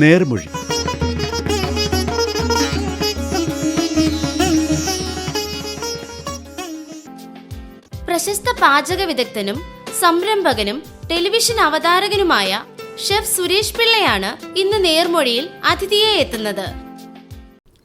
നേർമൊഴി. പ്രശസ്ത പാചക വിദഗ്ധനും സംരംഭകനും ടെലിവിഷൻ അവതാരകനുമായ ഷെഫ് സുരേഷ് പിള്ളയാണ് ഇന്ന് നേർമൊഴിയിൽ അതിഥിയെ എത്തുന്നത്.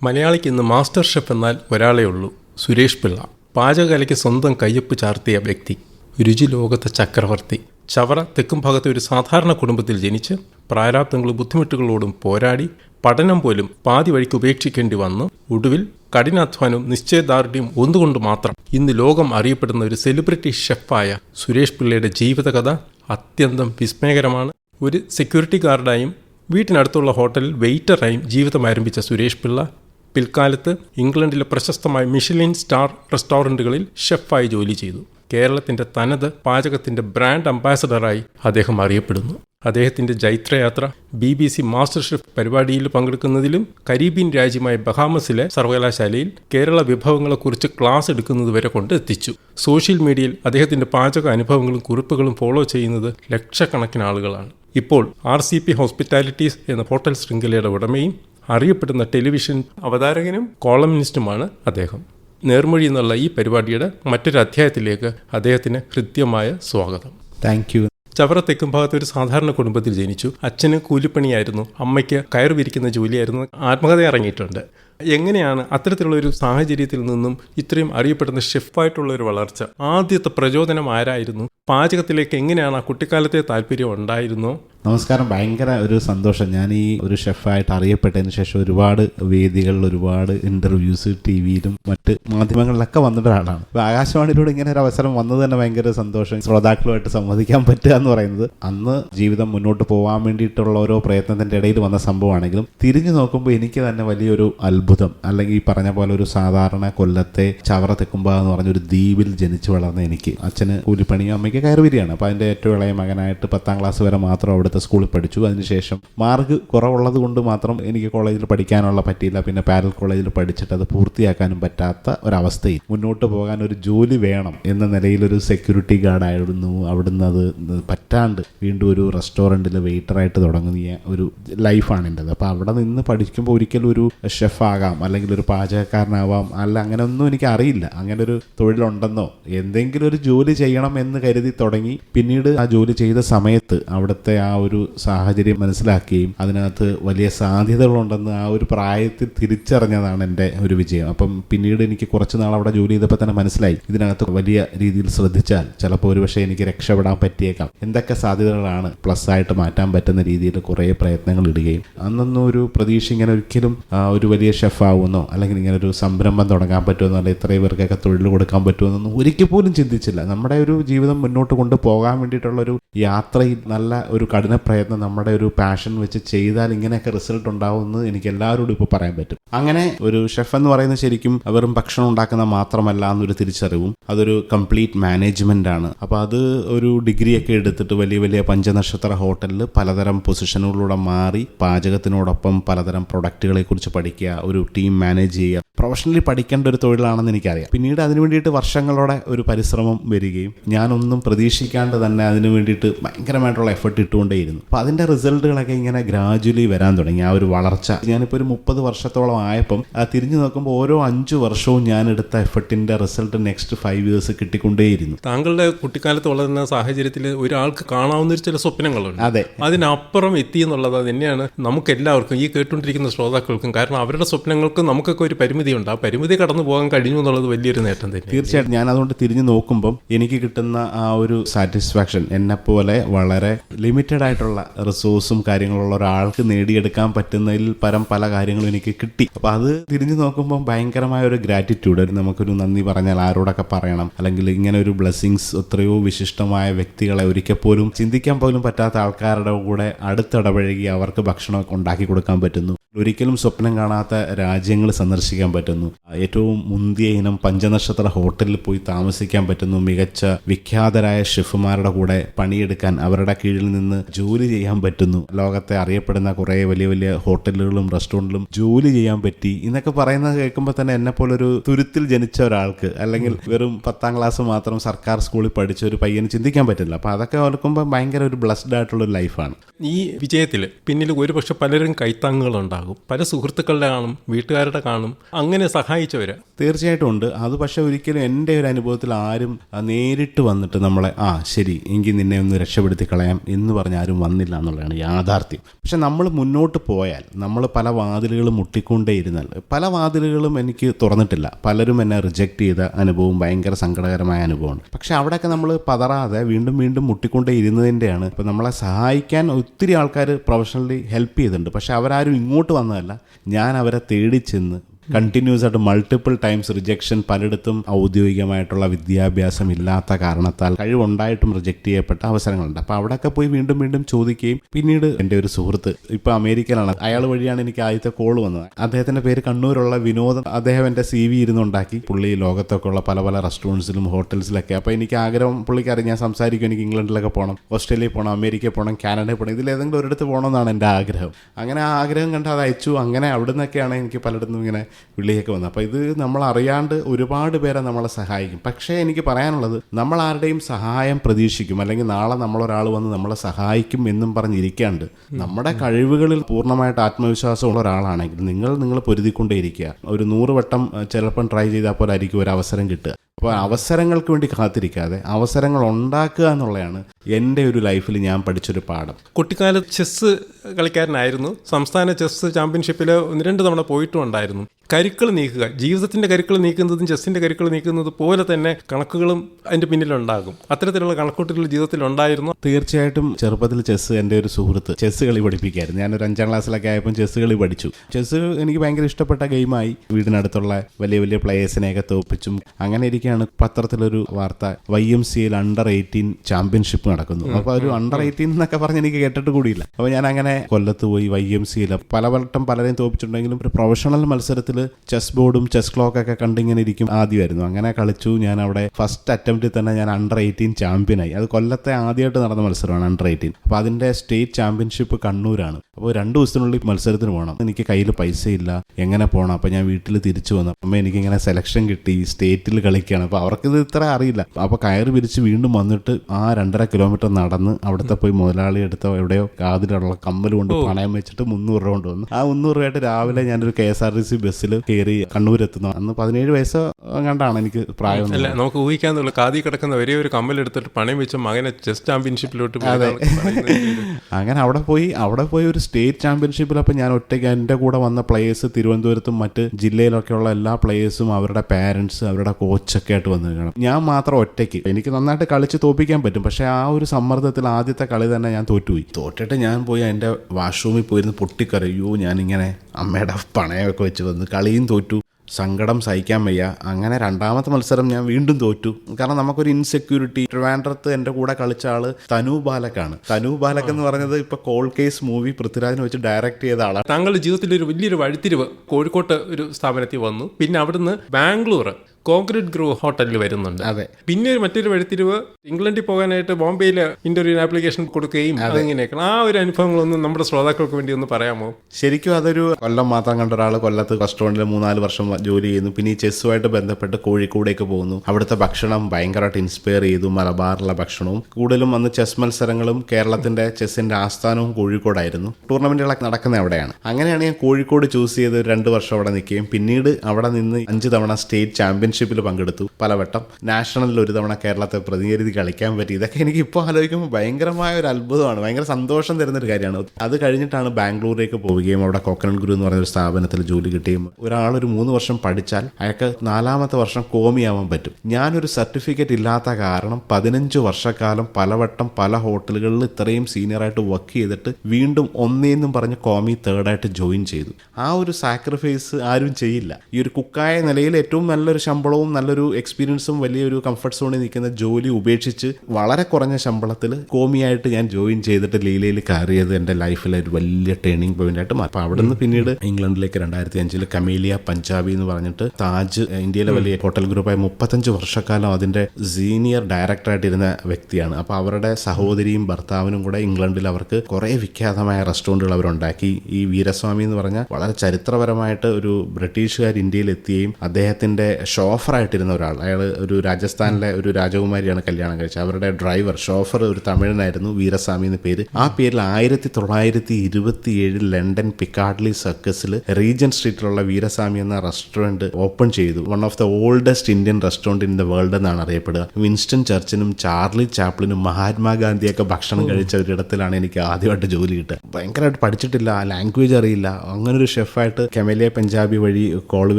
മലയാളിക്ക് ഇന്ന് മാസ്റ്റർ ഷെഫ് എന്നാൽ ഒരാളേ ഉള്ളൂ സുരേഷ് പിള്ള. പാചകകലയ്ക്ക് സ്വന്തം കയ്യൊപ്പ് ചാർത്തിയ വ്യക്തി. രുചി ലോകത്തെ ചക്രവർത്തി. ചവറ തെക്കും ഭാഗത്തെ ഒരു സാധാരണ കുടുംബത്തിൽ ജനിച്ച് പ്രാരാബ്ദങ്ങളും ബുദ്ധിമുട്ടുകളോടും പോരാടി പഠനം പോലും പാതി വഴിക്ക് ഉപേക്ഷിക്കേണ്ടി വന്നു. ഒടുവിൽ കഠിനാധ്വാനവും നിശ്ചയദാർഢ്യം ഒന്നുകൊണ്ട് മാത്രം ഇന്ന് ലോകം അറിയപ്പെടുന്ന ഒരു സെലിബ്രിറ്റി ഷെഫായ സുരേഷ് പിള്ളയുടെ ജീവിതകഥ അത്യന്തം വിസ്മയകരമാണ്. ഒരു സെക്യൂരിറ്റി ഗാർഡായും വീട്ടിനടുത്തുള്ള ഹോട്ടലിൽ വെയിറ്ററായും ജീവിതം ആരംഭിച്ച സുരേഷ് പിള്ള പിൽക്കാലത്ത് ഇംഗ്ലണ്ടിലെ പ്രശസ്തമായ മിഷലിൻ സ്റ്റാർ റെസ്റ്റോറന്റുകളിൽ ഷെഫായി ജോലി ചെയ്തു. കേരളത്തിന്റെ തനത് പാചകത്തിന്റെ ബ്രാൻഡ് അംബാസഡറായി അദ്ദേഹം അറിയപ്പെടുന്നു. അദ്ദേഹത്തിന്റെ ജൈത്രയാത്ര B B C master chef പരിപാടിയിൽ പങ്കെടുക്കുന്നതിലും കരീബിയൻ രാജ്യമായ ബഹാമസിലെ സർവകലാശാലയിൽ കേരള വിഭവങ്ങളെക്കുറിച്ച് ക്ലാസ് എടുക്കുന്നത് വരെ കൊണ്ട് എത്തിച്ചു. സോഷ്യൽ മീഡിയയിൽ അദ്ദേഹത്തിന്റെ പാചക അനുഭവങ്ങളും കുറിപ്പുകളും ഫോളോ ചെയ്യുന്നത് ലക്ഷക്കണക്കിന് ആളുകളാണ്. ഇപ്പോൾ ആർ സി പി ഹോസ്പിറ്റാലിറ്റീസ് എന്ന ഹോട്ടൽ ശൃംഖലയുടെ ഉടമയും അറിയപ്പെടുന്ന ടെലിവിഷൻ അവതാരകനും കോളമിനിസ്റ്റുമാണ് അദ്ദേഹം. നേർമൊഴി എന്നുള്ള ഈ പരിപാടിയുടെ മറ്റൊരു അധ്യായത്തിലേക്ക് അദ്ദേഹത്തിന് ഹൃദ്യമായ സ്വാഗതം. താങ്ക് ചവറ തെക്കും ഭാഗത്ത് ഒരു സാധാരണ കുടുംബത്തിൽ ജനിച്ചു. അച്ഛന് കൂലിപ്പണിയായിരുന്നു. അമ്മയ്ക്ക് കയർ വിരിക്കുന്ന ജോലിയായിരുന്നു. ആത്മകഥ ഇറങ്ങിയിട്ടുണ്ട്. എങ്ങനെയാണ് അത്തരത്തിലുള്ള ഒരു സാഹചര്യത്തിൽ നിന്നും ഇത്രയും അറിയപ്പെടുന്ന ഷെഫായിട്ടുള്ള ഒരു വളർച്ച? ആദ്യത്തെ പ്രചോദനം ആരായിരുന്നു? പാചകത്തിലേക്ക് എങ്ങനെയാണ് ആ കുട്ടിക്കാലത്തെ താല്പര്യം ഉണ്ടായിരുന്നോ? നമസ്കാരം. ഭയങ്കര ഒരു സന്തോഷം. ഞാൻ ഈ ഒരു ഷെഫായിട്ട് അറിയപ്പെട്ടതിന് ശേഷം ഒരുപാട് വേദികളിൽ ഒരുപാട് ഇന്റർവ്യൂസ് ടി വിയിലും മറ്റ് മാധ്യമങ്ങളിലൊക്കെ വന്നിട്ട് ഒരാളാണ് അപ്പോൾ ആകാശവാണിയിലൂടെ ഇങ്ങനെ ഒരു അവസരം വന്നത് തന്നെ ഭയങ്കര സന്തോഷം. ശ്രോതാക്കളുമായിട്ട് സംവദിക്കാൻ പറ്റുക എന്ന് പറയുന്നത് അന്ന് ജീവിതം മുന്നോട്ട് പോകാൻ വേണ്ടിയിട്ടുള്ള ഓരോ പ്രയത്നത്തിന്റെ ഇടയിൽ വന്ന സംഭവമാണെങ്കിലും തിരിഞ്ഞു നോക്കുമ്പോൾ എനിക്ക് തന്നെ വലിയൊരു അത്ഭുതം. അല്ലെങ്കിൽ ഈ പറഞ്ഞ പോലെ ഒരു സാധാരണ കൊല്ലത്തെ ചവറ തെക്കുമ്പ എന്ന് പറഞ്ഞൊരു ദ്വീപിൽ ജനിച്ചു വളർന്ന എനിക്ക്. അച്ഛന് കൂലിപ്പണിയും അമ്മയ്ക്ക് കയറുവിരിയാണ് അപ്പോൾ അതിന്റെ ഏറ്റവും ഇളയ മകനായിട്ട് പത്താം ക്ലാസ് വരെ മാത്രം അവിടുത്തെ സ്കൂളിൽ പഠിച്ചു. അതിനുശേഷം മാർക്ക് കുറവുള്ളത് കൊണ്ട് മാത്രം എനിക്ക് കോളേജിൽ പഠിക്കാനുള്ള പറ്റിയില്ല. പിന്നെ പാരൽ കോളേജിൽ പഠിച്ചിട്ട് അത് പൂർത്തിയാക്കാനും പറ്റാത്ത ഒരവസ്ഥയിൽ മുന്നോട്ട് പോകാൻ ഒരു ജോലി വേണം എന്ന നിലയിൽ ഒരു സെക്യൂരിറ്റി ഗാർഡായിരുന്നു അവിടുന്ന് അത് പറ്റാണ്ട് വീണ്ടും ഒരു റെസ്റ്റോറന്റിൽ വെയിറ്ററായിട്ട് തുടങ്ങിയ ഒരു ലൈഫാണ് എന്റെത്. അപ്പോൾ അവിടെ നിന്ന് പഠിക്കുമ്പോൾ ഒരിക്കലും ഒരു ഷെഫാകാം അല്ലെങ്കിൽ ഒരു പാചകക്കാരനാവാം. അല്ല അങ്ങനെ ഒന്നും എനിക്ക് അറിയില്ല. അങ്ങനെ ഒരു തൊഴിലുണ്ടെന്നോ എന്തെങ്കിലും ഒരു ജോലി ചെയ്യണം എന്ന് കരുതി തുടങ്ങി. പിന്നീട് ആ ജോലി ചെയ്ത സമയത്ത് അവിടുത്തെ ആ ഒരു സാഹചര്യം മനസ്സിലാക്കുകയും അതിനകത്ത് വലിയ സാധ്യതകളുണ്ടെന്ന് ആ ഒരു പ്രായത്തിൽ തിരിച്ചറിഞ്ഞതാണ് എന്റെ ഒരു വിജയം. അപ്പം പിന്നീട് എനിക്ക് കുറച്ച് നാൾ അവിടെ ജോലി ചെയ്തപ്പോൾ തന്നെ മനസ്സിലായി. ഇതിനകത്ത് വലിയ രീതിയിൽ ശ്രദ്ധിച്ചാൽ ചിലപ്പോൾ ഒരുപക്ഷെ എനിക്ക് രക്ഷപ്പെടാൻ പറ്റിയേക്കാം. എന്തൊക്കെ സാധ്യതകളാണ് പ്ലസ് ആയിട്ട് മാറ്റാൻ പറ്റുന്ന രീതിയിൽ കുറേ പ്രയത്നങ്ങൾ ഇടുകയും അന്നൊന്നും ഒരു പ്രതീക്ഷ ഇങ്ങനെ ഒരിക്കലും ഒരു വലിയ ഷെഫാവുമെന്നോ അല്ലെങ്കിൽ ഇങ്ങനെ ഒരു സംരംഭം തുടങ്ങാൻ പറ്റുമെന്നോ അല്ലെങ്കിൽ ഇത്രയും പേർക്കൊക്കെ തൊഴിൽ കൊടുക്കാൻ പറ്റുമെന്നൊന്നും ഒരിക്കൽ പോലും ചിന്തിച്ചില്ല. നമ്മുടെ ഒരു ജീവിതം മുന്നോട്ട് കൊണ്ടുപോകാൻ വേണ്ടിയിട്ടുള്ള ഒരു യാത്രയിൽ നല്ല ഒരു കഠിന പ്രയത്നം നമ്മുടെ ഒരു പാഷൻ വെച്ച് ചെയ്താൽ ഇങ്ങനെയൊക്കെ റിസൾട്ട് ഉണ്ടാവുമെന്ന് എനിക്ക് എല്ലാവരോടും ഇപ്പോൾ പറയാൻ പറ്റും. അങ്ങനെ ഒരു ഷെഫ് എന്ന് പറയുന്നത് ശരിക്കും വെറും ഭക്ഷണം ഉണ്ടാക്കുന്ന മാത്രമല്ല എന്നൊരു തിരിച്ചറിവും. അതൊരു കംപ്ലീറ്റ് മാനേജ്മെന്റ് ആണ്. അപ്പോൾ അത് ഒരു ഡിഗ്രിയൊക്കെ എടുത്തിട്ട് വലിയ വലിയ പഞ്ചനക്ഷത്ര ഹോട്ടലിൽ പലതരം പൊസിഷനുകളിലൂടെ മാറി പാചകത്തിനോടൊപ്പം പലതരം പ്രൊഡക്റ്റുകളെ കുറിച്ച് പഠിക്കുക ഒരു ടീം മാനേജ് ചെയ്യുക. പ്രൊഫഷണലി പഠിക്കേണ്ട ഒരു തൊഴിലാണെന്ന് എനിക്കറിയാം. പിന്നീട് അതിന് വേണ്ടിയിട്ട് വർഷങ്ങളോടെ ഒരു പരിശ്രമം വരികയും ഞാനൊന്നും പ്രതീക്ഷിക്കാണ്ട് തന്നെ അതിന് വേണ്ടിയിട്ട് ഭയങ്കരമായിട്ടുള്ള എഫർട്ട് ഇട്ടുകൊണ്ടേയിരുന്നു അപ്പോൾ അതിന്റെ റിസൾട്ടുകളൊക്കെ ഇങ്ങനെ ഗ്രാജുവലി വരാൻ തുടങ്ങി. ആ ഒരു വളർച്ച. ഞാനിപ്പോൾ ഒരു മുപ്പത് വർഷത്തോളം ആയപ്പം തിരിഞ്ഞു നോക്കുമ്പോൾ ഓരോ അഞ്ച് വർഷവും ഞാൻ എടുത്ത എഫർട്ടിന്റെ റിസൾട്ട് നെക്സ്റ്റ് ഫൈവ് ഇയേഴ്സ് കിട്ടിക്കൊണ്ടേയിരുന്നു. താങ്കളുടെ കുട്ടിക്കാലത്ത് വളരുന്ന സാഹചര്യത്തിൽ ഒരാൾക്ക് കാണാവുന്ന ഒരു ചില സ്വപ്നങ്ങളുണ്ട്. അതെ. അതിനപ്പുറം എത്തി എന്നുള്ളത് തന്നെയാണ് നമുക്ക് എല്ലാവർക്കും ഈ കേട്ടുകൊണ്ടിരിക്കുന്ന ശ്രോതാക്കൾക്കും കാരണം അവരുടെ സ്വപ്നങ്ങൾക്ക് നമുക്കൊക്കെ ഒരു പരിമിതിയുണ്ട്. ആ പരിമിതി കടന്നു പോകാൻ കഴിഞ്ഞു എന്നുള്ളത് വലിയൊരു നേട്ടം തന്നെ. തീർച്ചയായിട്ടും. ഞാൻ അതുകൊണ്ട് തിരിഞ്ഞു നോക്കുമ്പം എനിക്ക് കിട്ടുന്ന ആ ഒരു സാറ്റിസ്ഫാക്ഷൻ എന്നെ പോലെ വളരെ ലിമിറ്റഡ് ആയിട്ടുള്ള റിസോഴ്സും കാര്യങ്ങളുള്ള ഒരാൾക്ക് നേടിയെടുക്കാൻ പറ്റുന്നതിൽ പരം പല കാര്യങ്ങളും എനിക്ക് കിട്ടി. അപ്പൊ അത് തിരിഞ്ഞു നോക്കുമ്പോൾ ഭയങ്കരമായ ഒരു ഗ്രാറ്റിറ്റ്യൂഡ് നമുക്കൊരു നന്ദി പറഞ്ഞാൽ ആരോടൊക്കെ പറയണം. അല്ലെങ്കിൽ ഇങ്ങനെ ഒരു ബ്ലെസ്സിങ്സ് എത്രയോ വിശിഷ്ടമായ വ്യക്തികളെ ഒരിക്കൽ പോലും ചിന്തിക്കാൻ പോലും പറ്റാത്ത ആൾക്കാരുടെ കൂടെ അടുത്തിടപഴകി അവർക്ക് ഭക്ഷണമൊക്കെ ഉണ്ടാക്കി കൊടുക്കാൻ പറ്റുന്നു. ഒരിക്കലും സ്വപ്നം കാണാത്ത രാജ്യങ്ങൾ സന്ദർശിക്കാൻ പറ്റുന്നു. ഏറ്റവും മുന്തിയ ഇനം പഞ്ചനക്ഷത്ര ഹോട്ടലിൽ പോയി താമസിക്കാൻ പറ്റുന്നു. മികച്ച വിഖ്യാതരായ ഷെഫുമാരുടെ കൂടെ പണിയെടുക്കാൻ അവരുടെ കീഴിൽ നിന്ന് ജോലി ചെയ്യാൻ പറ്റുന്നു. ലോകത്തെ അറിയപ്പെടുന്ന കുറേ വലിയ വലിയ ഹോട്ടലുകളും റെസ്റ്റോറന്റിലും ജോലി ചെയ്യാൻ പറ്റി എന്നൊക്കെ പറയുന്നത് കേൾക്കുമ്പോൾ തന്നെ എന്നെ പോലൊരു തുരുത്തിൽ ജനിച്ച ഒരാൾക്ക് അല്ലെങ്കിൽ വെറും പത്താം ക്ലാസ് മാത്രം സർക്കാർ സ്കൂളിൽ പഠിച്ച ഒരു പയ്യന് ചിന്തിക്കാൻ പറ്റില്ല. അപ്പൊ അതൊക്കെ ഓർക്കുമ്പോൾ ഭയങ്കര ഒരു ബ്ലസ്ഡ് ആയിട്ടുള്ള ഒരു ലൈഫാണ് ഈ വിജയത്തിൽ പിന്നിൽ ഒരുപക്ഷെ പലരും കൈത്താങ്ങുകൾ ഉണ്ടാകും പല സുഹൃത്തുക്കളുടെ കാണും വീട്ടുകാരുടെ കാണും. അങ്ങനെ സഹായിച്ചവർ തീർച്ചയായിട്ടും ഉണ്ട്. അത് പക്ഷെ ഒരിക്കലും എന്റെ ഒരു അനുഭവത്തിൽ ആരും നേരിട്ട് വന്നിട്ട് നമ്മളെ ആ ശരി എങ്കിൽ നിന്നെ ഒന്ന് രക്ഷപ്പെടുത്തി കളയാം എന്ന് പറഞ്ഞ് ആരും വന്നില്ല എന്നുള്ളതാണ് യാഥാർത്ഥ്യം. പക്ഷെ നമ്മൾ മുന്നോട്ട് പോയാൽ നമ്മൾ പല വാതിലുകളും മുട്ടിക്കൊണ്ടേയിരുന്നാൽ പല വാതിലുകളും എനിക്ക് തുറന്നിട്ടില്ല. പലരും എന്നെ റിജക്റ്റ് ചെയ്ത അനുഭവം ഭയങ്കര സങ്കടകരമായ അനുഭവമാണ്. പക്ഷെ അവിടെയൊക്കെ നമ്മൾ പതറാതെ വീണ്ടും വീണ്ടും മുട്ടിക്കൊണ്ടേ ഇരുന്നതിന്റെയാണ് ഇപ്പം നമ്മളെ സഹായിക്കാൻ ഒത്തിരി ആൾക്കാർ പ്രൊഫഷണലി ഹെൽപ്പ് ചെയ്തിട്ടുണ്ട്. പക്ഷെ അവരാരും ഇങ്ങോട്ട് വന്നതല്ല. ഞാൻ അവരെ തേടി ചെന്ന് കണ്ടിന്യൂസ് ആയിട്ട് മൾട്ടിപ്പിൾ ടൈംസ് റിജക്ഷൻ പലയിടത്തും ഔദ്യോഗികമായിട്ടുള്ള വിദ്യാഭ്യാസം ഇല്ലാത്ത കാരണത്താൽ കഴിവുണ്ടായിട്ടും റിജക്റ്റ് ചെയ്യപ്പെട്ട അവസരങ്ങളുണ്ട്. അപ്പോൾ അവിടെയൊക്കെ പോയി വീണ്ടും വീണ്ടും ചോദിക്കുകയും പിന്നീട് എന്റെ ഒരു സുഹൃത്ത് ഇപ്പോൾ അമേരിക്കയിലാണ്. അയാൾ വഴിയാണ് എനിക്ക് ആദ്യത്തെ കോൾ വന്നത്. അദ്ദേഹത്തിന്റെ പേര് കണ്ണൂരുള്ള വിനോദം അദ്ദേഹം എന്റെ സി വി ഇരുന്നുണ്ടാക്കി പുള്ളി ലോകത്തൊക്കെ ഉള്ള പല പല റെസ്റ്റോറന്റ്സിലും ഹോട്ടൽസിലൊക്കെ അപ്പോൾ എനിക്ക് ആഗ്രഹം പുള്ളിക്കാരൻ ഞാൻ സംസാരിക്കും എനിക്ക് ഇംഗ്ലണ്ടിലൊക്കെ പോകണം ഓസ്ട്രേലിയയിൽ പോകണം അമേരിക്കയിൽ പോകണം കാനഡയിൽ പോകണം ഇതിലേതെങ്കിലും ഒരിടത്ത് പോകണമെന്നാണ് എന്റെ ആഗ്രഹം. അങ്ങനെ ആ ആഗ്രഹം കണ്ട് അത് അയച്ചു. അങ്ങനെ അവിടെ നിന്നൊക്കെയാണ് എനിക്ക് പലയിടത്തും ഇങ്ങനെ വിളിയൊക്കെ വന്നു. അപ്പോൾ ഇത് നമ്മൾ അറിയാണ്ട് ഒരുപാട് പേരെ നമ്മളെ സഹായിക്കും. പക്ഷേ എനിക്ക് പറയാനുള്ളത് നമ്മൾ ആരുടെയും സഹായം പ്രതീക്ഷിക്കും. അല്ലെങ്കിൽ നാളെ നമ്മളൊരാൾ വന്ന് നമ്മളെ സഹായിക്കും എന്നും പറഞ്ഞിരിക്കാണ്ട് നമ്മുടെ കഴിവുകളിൽ പൂർണമായിട്ട് ആത്മവിശ്വാസമുള്ള ഒരാളാണെങ്കിൽ നിങ്ങൾ നിങ്ങൾ പൊരുതിക്കൊണ്ടേയിരിക്കുക. ഒരു നൂറ് വട്ടം ചിലപ്പം ട്രൈ ചെയ്താൽ പോലെ ആയിരിക്കും ഒരു അവസരം കിട്ടുക. അപ്പോൾ അവസരങ്ങൾക്ക് വേണ്ടി കാത്തിരിക്കാതെ അവസരങ്ങൾ ഉണ്ടാക്കുക എന്നുള്ളതാണ് എന്റെ ഒരു ലൈഫിൽ ഞാൻ പഠിച്ചൊരു പാഠം. കുട്ടിക്കാലത്ത് ചെസ് കളിക്കാരനായിരുന്നു. സംസ്ഥാന ചെസ് ചാമ്പ്യൻഷിപ്പിൽ ഒന്ന് രണ്ട് തവണ പോയിട്ടും ഉണ്ടായിരുന്നു കരുക്കൾ നീക്കുക. ജീവിതത്തിന്റെ കരുക്കൾ നീക്കുന്നതും ചെസ്സിന്റെ കരുക്കൾ നീക്കുന്നത് പോലെ തന്നെ കണക്കുകളും അതിന്റെ പിന്നിലുണ്ടാകും. അത്തരത്തിലുള്ള കണക്കൂട്ടുകൾ ജീവിതത്തിൽ ഉണ്ടായിരുന്നു. തീർച്ചയായിട്ടും ചെറുപ്പത്തിൽ ചെസ്സ് എന്റെ ഒരു സുഹൃത്ത് ചെസ്സ് കളി പഠിപ്പിക്കായിരുന്നു. ഞാനൊരു അഞ്ചാം ക്ലാസ്സിലൊക്കെ ആയപ്പോൾ ചെസ്സ് കളി പഠിച്ചു. ചെസ്സ് എനിക്ക് ഭയങ്കര ഇഷ്ടപ്പെട്ട ഗെയിമായി വീടിനടുത്തുള്ള വലിയ വലിയ പ്ലേയേഴ്സിനെയൊക്കെ തോപ്പിച്ചും അങ്ങനെ ഇരിക്കുകയാണ് പത്രത്തിലൊരു വാർത്ത വൈ എം സിയിൽ അണ്ടർ എയ്റ്റീൻ ചാമ്പ്യൻഷിപ്പ് നടക്കുന്നു. അപ്പോൾ ഒരു അണ്ടർ എയ്റ്റീൻ എന്നൊക്കെ പറഞ്ഞ് എനിക്ക് കേട്ടിട്ട് കൂടിയില്ല. അപ്പോൾ ഞാൻ അങ്ങനെ കൊല്ലത്ത് പോയി വൈ എം സിയിൽ പലവട്ടം പലരെയും തോപ്പിച്ചിട്ടുണ്ടെങ്കിലും ഒരു പ്രൊഫഷണൽ മത്സരത്തിൽ ചെസ് ബോർഡും ചെസ് ക്ലോക്കൊക്കെ കണ്ടിങ്ങനെ ഇരിക്കും. ആദ്യമായിരുന്നു. അങ്ങനെ കളിച്ചു. ഞാൻ അവിടെ ഫസ്റ്റ് അറ്റംപ്റ്റിൽ തന്നെ ഞാൻ അണ്ടർ എയ്റ്റീൻ ചാമ്പ്യനായി അത് കൊല്ലത്തെ ആദ്യമായിട്ട് നടന്ന മത്സരമാണ് അണ്ടർ എയ്റ്റീൻ അപ്പോൾ അതിന്റെ സ്റ്റേറ്റ് ചാമ്പ്യൻഷിപ്പ് കണ്ണൂരാണ്. അപ്പോൾ രണ്ട് ദിവസത്തിനുള്ളിൽ മത്സരത്തിന് പോകണം എനിക്ക് കയ്യിൽ പൈസ ഇല്ല എങ്ങനെ പോകണം അപ്പോൾ ഞാൻ വീട്ടിൽ തിരിച്ചു വന്നു. അമ്മ എനിക്കിങ്ങനെ സെലക്ഷൻ കിട്ടി. സ്റ്റേറ്റിൽ കളിക്കുകയാണ് അപ്പോൾ അവർക്കിത് ഇത്ര അറിയില്ല. അപ്പോൾ കയറ് പിരിച്ച് വീണ്ടും വന്നിട്ട് ആ രണ്ടര കിലോമീറ്റർ നടന്ന് അവിടുത്തെ പോയി മുതലാളി എടുത്ത എവിടെയോ കാതിലുള്ള കമ്മൽ കൊണ്ട് പണയം വെച്ചിട്ട് മുന്നൂറ് രൂപ കൊണ്ടുവന്നു. ആ മുന്നൂറ് രൂപയായിട്ട് രാവിലെ ഞാനൊരു K S R T C ബസ്സിൽ കയറി കണ്ണൂരെത്തുന്നു അന്ന് പതിനേഴ് വയസ്സ് കണ്ടാണ് എനിക്ക് പ്രായം അല്ല നമുക്ക് ഊഹിക്കാന്നുള്ള. കാതി കിടക്കുന്ന ഒരേ ഒരു കമ്മലെടുത്തിട്ട് പണയം വെച്ച മകനെ ചെസ് ചാമ്പ്യൻഷിപ്പിലോട്ട് അങ്ങനെ അവിടെ പോയി അവിടെ പോയി ഒരു സ്റ്റേറ്റ് ചാമ്പ്യൻഷിപ്പിൽ അപ്പോൾ ഞാൻ ഒറ്റയ്ക്ക് എന്റെ കൂടെ വന്ന പ്ലേയേഴ്സ് തിരുവനന്തപുരത്തും മറ്റ് ജില്ലയിലൊക്കെയുള്ള എല്ലാ പ്ലേയേഴ്സും അവരുടെ പാരൻസ് അവരുടെ കോച്ചൊക്കെ ആയിട്ട് വന്നു നിൽക്കണം ഞാൻ മാത്രം ഒറ്റയ്ക്ക്. എനിക്ക് നന്നായിട്ട് കളിച്ച് തോപ്പിക്കാൻ പറ്റും. പക്ഷേ ആ ഒരു സമ്മർദ്ദത്തിൽ ആദ്യത്തെ കളി തന്നെ ഞാൻ തോറ്റുപോയി. തോറ്റിട്ട് ഞാൻ പോയി എന്റെ വാഷ്റൂമിൽ പോയിരുന്ന് പൊട്ടിക്കറിയൂ. ഞാനിങ്ങനെ അമ്മയുടെ പണയമൊക്കെ വെച്ച് വന്ന് കളിയും തോറ്റു. സങ്കടം സഹിക്കാൻ വയ്യ. അങ്ങനെ രണ്ടാമത്തെ മത്സരം ഞാൻ വീണ്ടും തോറ്റു. കാരണം നമുക്കൊരു ഇൻസെക്യൂരിറ്റി ട്രിവാൻഡ്രത്ത് എന്റെ കൂടെ കളിച്ച ആൾ തനു ബാലക്കാണ്. തനു ബാലക് എന്ന് പറഞ്ഞത് ഇപ്പൊ കോൾ കേസ് മൂവി പൃഥ്വിരാജിനെ വെച്ച് ഡയറക്ട് ചെയ്ത ആളാണ് താങ്കളുടെ ജീവിതത്തിൽ ഒരു വലിയൊരു വഴിത്തിരിവ് കോഴിക്കോട്ട് ഒരു സ്ഥാപനത്തിൽ വന്നു. പിന്നെ അവിടുന്ന് ബാംഗ്ലൂർ കോൺക്രീറ്റ് ഗ്രൂ ഹോട്ടലിൽ വരുന്നുണ്ട്. അതെ. പിന്നെ ഒരു മറ്റൊരു വഴിത്തിരിവ് ഇംഗ്ലണ്ടിൽ പോകാനായിട്ട് ബോംബെയിൽ ഇന്റർവ്യൂവിന് ആപ്ലിക്കേഷൻ കൊടുക്കുകയും അതെങ്ങനെയൊക്കെ ആ ഒരു അനുഭവങ്ങളൊന്നും നമ്മുടെ ശ്രോതാക്കൾക്ക് വേണ്ടി ഒന്ന് പറയാമോ? ശരിക്കും അതൊരു കൊല്ലം മാത്രം കണ്ട ഒരാൾ കൊല്ലത്ത് റെസ്റ്റോറന്റിൽ മൂന്നാൽ വർഷം ജോലി ചെയ്യുന്നു. പിന്നെ ഈ ചെസ്സുമായിട്ട് ബന്ധപ്പെട്ട് കോഴിക്കോടേക്ക് പോകുന്നു. അവിടുത്തെ ഭക്ഷണം ഭയങ്കരമായിട്ട് ഇൻസ്പയർ ചെയ്തു. മലബാറിലെ ഭക്ഷണവും കൂടുതലും അന്ന് ചെസ് മത്സരങ്ങളും കേരളത്തിന്റെ ചെസ്സിന്റെ ആസ്ഥാനവും കോഴിക്കോടായിരുന്നു. ടൂർണമെന്റുകളൊക്കെ നടക്കുന്ന അവിടെയാണ്. അങ്ങനെയാണ് ഞാൻ കോഴിക്കോട് ചൂസ് ചെയ്ത് രണ്ട് വർഷം അവിടെ നിൽക്കുകയും പിന്നീട് അവിടെ നിന്ന് അഞ്ച് തവണ സ്റ്റേറ്റ് ചാമ്പ്യൻഷിപ്പിൽ പങ്കെടുത്തു. പലവട്ടം നാഷണലിൽ ഒരു തവണ കേരളത്തെ പ്രതിനിധി കളിക്കാൻ പറ്റി. ഇതൊക്കെ എനിക്ക് ഇപ്പോൾ ആലോചിക്കുമ്പോൾ ഭയങ്കരമായ ഒരു അത്ഭുതമാണ്. ഭയങ്കര സന്തോഷം തരുന്ന ഒരു കാര്യമാണ്. അത് കഴിഞ്ഞിട്ടാണ് ബാംഗ്ലൂരിലേക്ക് പോവുകയും അവിടെ കോക്കനട്ട് ഗുരു എന്ന് പറയുന്ന ഒരു സ്ഥാപനത്തിൽ ജോലി കിട്ടുകയും ഒരാൾ ഒരു മൂന്ന് വർഷം പഠിച്ചാൽ അയാൾക്ക് നാലാമത്തെ വർഷം കോമിയാവാൻ പറ്റും. ഞാനൊരു സർട്ടിഫിക്കറ്റ് ഇല്ലാത്ത കാരണം പതിനഞ്ച് വർഷക്കാലം പലവട്ടം പല ഹോട്ടലുകളിൽ ഇത്രയും സീനിയറായിട്ട് വർക്ക് ചെയ്തിട്ട് വീണ്ടും ഒന്നേന്നും പറഞ്ഞ് കോമി തേർഡായിട്ട് ജോയിൻ ചെയ്തു. ആ ഒരു സാക്രിഫൈസ് ആരും ചെയ്യില്ല. ഈ ഒരു കുക്കായ നിലയിൽ ഏറ്റവും നല്ലൊരു ശമ്പളം ശമ്പളവും നല്ലൊരു എക്സ്പീരിയൻസും വലിയൊരു കംഫർട്ട് സോണിൽ നിൽക്കുന്ന ജോലി ഉപേക്ഷിച്ച് വളരെ കുറഞ്ഞ ശമ്പളത്തിൽ കോമിയായിട്ട് ഞാൻ ജോയിൻ ചെയ്തിട്ട് ലീലയിൽ കയറിയത് എന്റെ ലൈഫിലെ ഒരു വലിയ ടേണിംഗ് പോയിന്റ് ആയിട്ട് മാറി. അപ്പോൾ അവിടെ നിന്ന് പിന്നീട് ഇംഗ്ലണ്ടിലേക്ക് രണ്ടായിരത്തി അഞ്ചിൽ കമേലിയ പഞ്ചാബി എന്ന് പറഞ്ഞിട്ട് താജ് ഇന്ത്യയിലെ വലിയ ഹോട്ടൽ ഗ്രൂപ്പായ മുപ്പത്തഞ്ച് വർഷക്കാലം അതിന്റെ സീനിയർ ഡയറക്ടറായിട്ടിരുന്ന വ്യക്തിയാണ്. അപ്പോൾ അവരുടെ സഹോദരിയും ഭർത്താവിനും കൂടെ ഇംഗ്ലണ്ടിൽ അവർക്ക് കുറേ വിഖ്യാതമായ റെസ്റ്റോറന്റുകൾ അവരുണ്ടാക്കി. ഈ വീരസ്വാമി എന്ന് പറഞ്ഞാൽ വളരെ ചരിത്രപരമായിട്ട് ഒരു ബ്രിട്ടീഷുകാർ ഇന്ത്യയിൽ എത്തുകയും അദ്ദേഹത്തിന്റെ ഷോഫറായിട്ടിരുന്ന ഒരാൾ. അയാൾ ഒരു രാജസ്ഥാനിലെ ഒരു രാജകുമാരിയാണ് കല്യാണം കഴിച്ചത്. അവരുടെ ഡ്രൈവർ ഷോഫർ ഒരു തമിഴനായിരുന്നു വീരസ്വാമി എന്ന പേര്. ആ പേരിൽ ആയിരത്തി തൊള്ളായിരത്തി ഇരുപത്തി ഏഴിൽ ലണ്ടൻ പിക്കാഡ്ലി സർക്കസിൽ റീജൻ സ്ട്രീറ്റിലുള്ള വീരസ്വാമി എന്ന റെസ്റ്റോറന്റ് ഓപ്പൺ ചെയ്തു. One of the oldest Indian restaurant in the world എന്നാണ് അറിയപ്പെടുക. വിൻസ്റ്റൺ ചർച്ചിനും ചാർലി ചാപ്ലിനും മഹാത്മാഗാന്ധിയൊക്കെ ഭക്ഷണം കഴിച്ച ഒരിടത്തിലാണ് എനിക്ക് ആദ്യമായിട്ട് ജോലി കിട്ടുക. ഭയങ്കരമായിട്ട് പഠിച്ചിട്ടില്ല ലാംഗ്വേജ് അറിയില്ല. അങ്ങനെ ഒരു ഷെഫായിട്ട് കെമലിയ പഞ്ചാബി വഴി കോൾ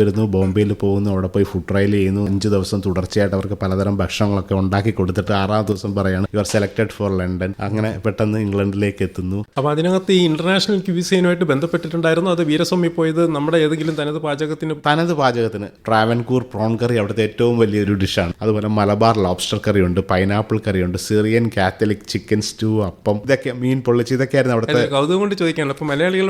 വരുന്നു. ബോംബെയിൽ പോകുന്നു. അവിടെ പോയി ഫുഡ് ട്രയൽ ചെയ്യുന്നു. അഞ്ച് ദിവസം തുടർച്ചയായിട്ട് അവർക്ക് പലതരം ഭക്ഷണങ്ങളൊക്കെ ഉണ്ടാക്കി കൊടുത്തിട്ട് ആറാം ദിവസം പറയാണ് you are selected for London അങ്ങനെ പെട്ടെന്ന് ഇംഗ്ലണ്ടിലേക്ക് എത്തുന്നു. അപ്പോൾ അതിനകത്ത് ഈ ഇന്റർനാഷണൽ ക്യൂസൈനുമായിട്ട് ബന്ധപ്പെട്ടിട്ടുണ്ടായിരുന്നു. അത് വീരസ്വാമി പോയത് നമ്മുടെ ഏതെങ്കിലും തനത് പാചകത്തിന്? തനത് പാചകത്തിന്. ട്രാവൻകൂർ പ്രോൺ കറി അവിടുത്തെ ഏറ്റവും വലിയൊരു ഡിഷാണ് അതുപോലെ മലബാർ ലോബ്സ്റ്റർ കറി ഉണ്ട് പൈനാപ്പിൾ കറി ഉണ്ട് സിറിയൻ കാത്തലിക് ചിക്കൻ സ്റ്റൂ അപ്പം ഇതൊക്കെ മീൻ പൊള്ളിച്ച് ഇതൊക്കെയായിരുന്നു അവിടുത്തെ കൗതുകം കൊണ്ട് ചോദിക്കാണ് അപ്പോൾ മലയാളികൾ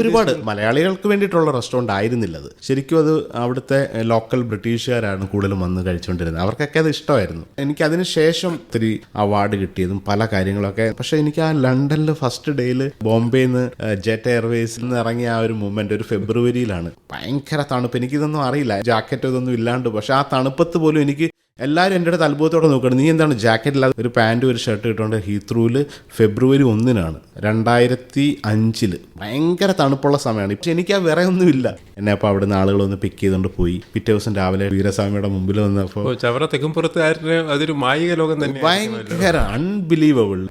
ഒരുപാട്. മലയാളികൾക്ക് വേണ്ടിയിട്ടുള്ള റെസ്റ്റോറന്റ് ആയിരുന്നില്ല അത് ശരിക്കും അത് അവിടുത്തെ ലോക്കൽ ബ്രിട്ടീഷുകാരാണ് കൂടുതലും വന്ന് കഴിച്ചുകൊണ്ടിരുന്നത്. അവർക്കൊക്കെ അത് ഇഷ്ടമായിരുന്നു. എനിക്ക് അതിന് ശേഷം ഒത്തിരി അവാർഡ് കിട്ടിയതും പല കാര്യങ്ങളൊക്കെ. പക്ഷെ എനിക്ക് ആ ലണ്ടനിൽ ഫസ്റ്റ് ഡേയിൽ ബോംബെയിൽ നിന്ന് ജെറ്റ് എയർവേസിൽ നിന്ന് ഇറങ്ങിയ ആ ഒരു മൂമെന്റ് ഒരു ഫെബ്രുവരിയിലാണ്. ഭയങ്കര തണുപ്പ്. എനിക്കിതൊന്നും അറിയില്ല. ജാക്കറ്റ് ഇതൊന്നും ഇല്ലാണ്ട്. പക്ഷെ ആ തണുപ്പത്ത് പോലും എനിക്ക് എല്ലാവരും എന്റെ അടുത്ത് അത്ഭുതത്തോടെ നോക്കണം നീ എന്താണ് ജാക്കറ്റ് ഇല്ലാതെ ഒരു പാന്റും ഒരു ഷർട്ട് ഇട്ടുകൊണ്ട് ഹീത്രൂവിൽ ഫെബ്രുവരി ഒന്നിനാണ്. രണ്ടായിരത്തി അഞ്ചിൽ ഭയങ്കര തണുപ്പുള്ള സമയമാണ്. പക്ഷെ എനിക്ക് ആ വേറെ ഒന്നുമില്ല എന്നെ അപ്പോൾ അവിടുന്ന് ആളുകൾ ഒന്ന് പിക്ക് ചെയ്തുകൊണ്ട് പോയി. പിറ്റേ ദിവസം രാവിലെ വീരസ്വാമിയുടെ മുമ്പിൽ വന്നപ്പോൾ ചവറ തെക്കുംപുറത്തുകാരന് അതൊരു മായിക ലോകം തന്നെ ഭയങ്കര അൺബിലീവബിൾ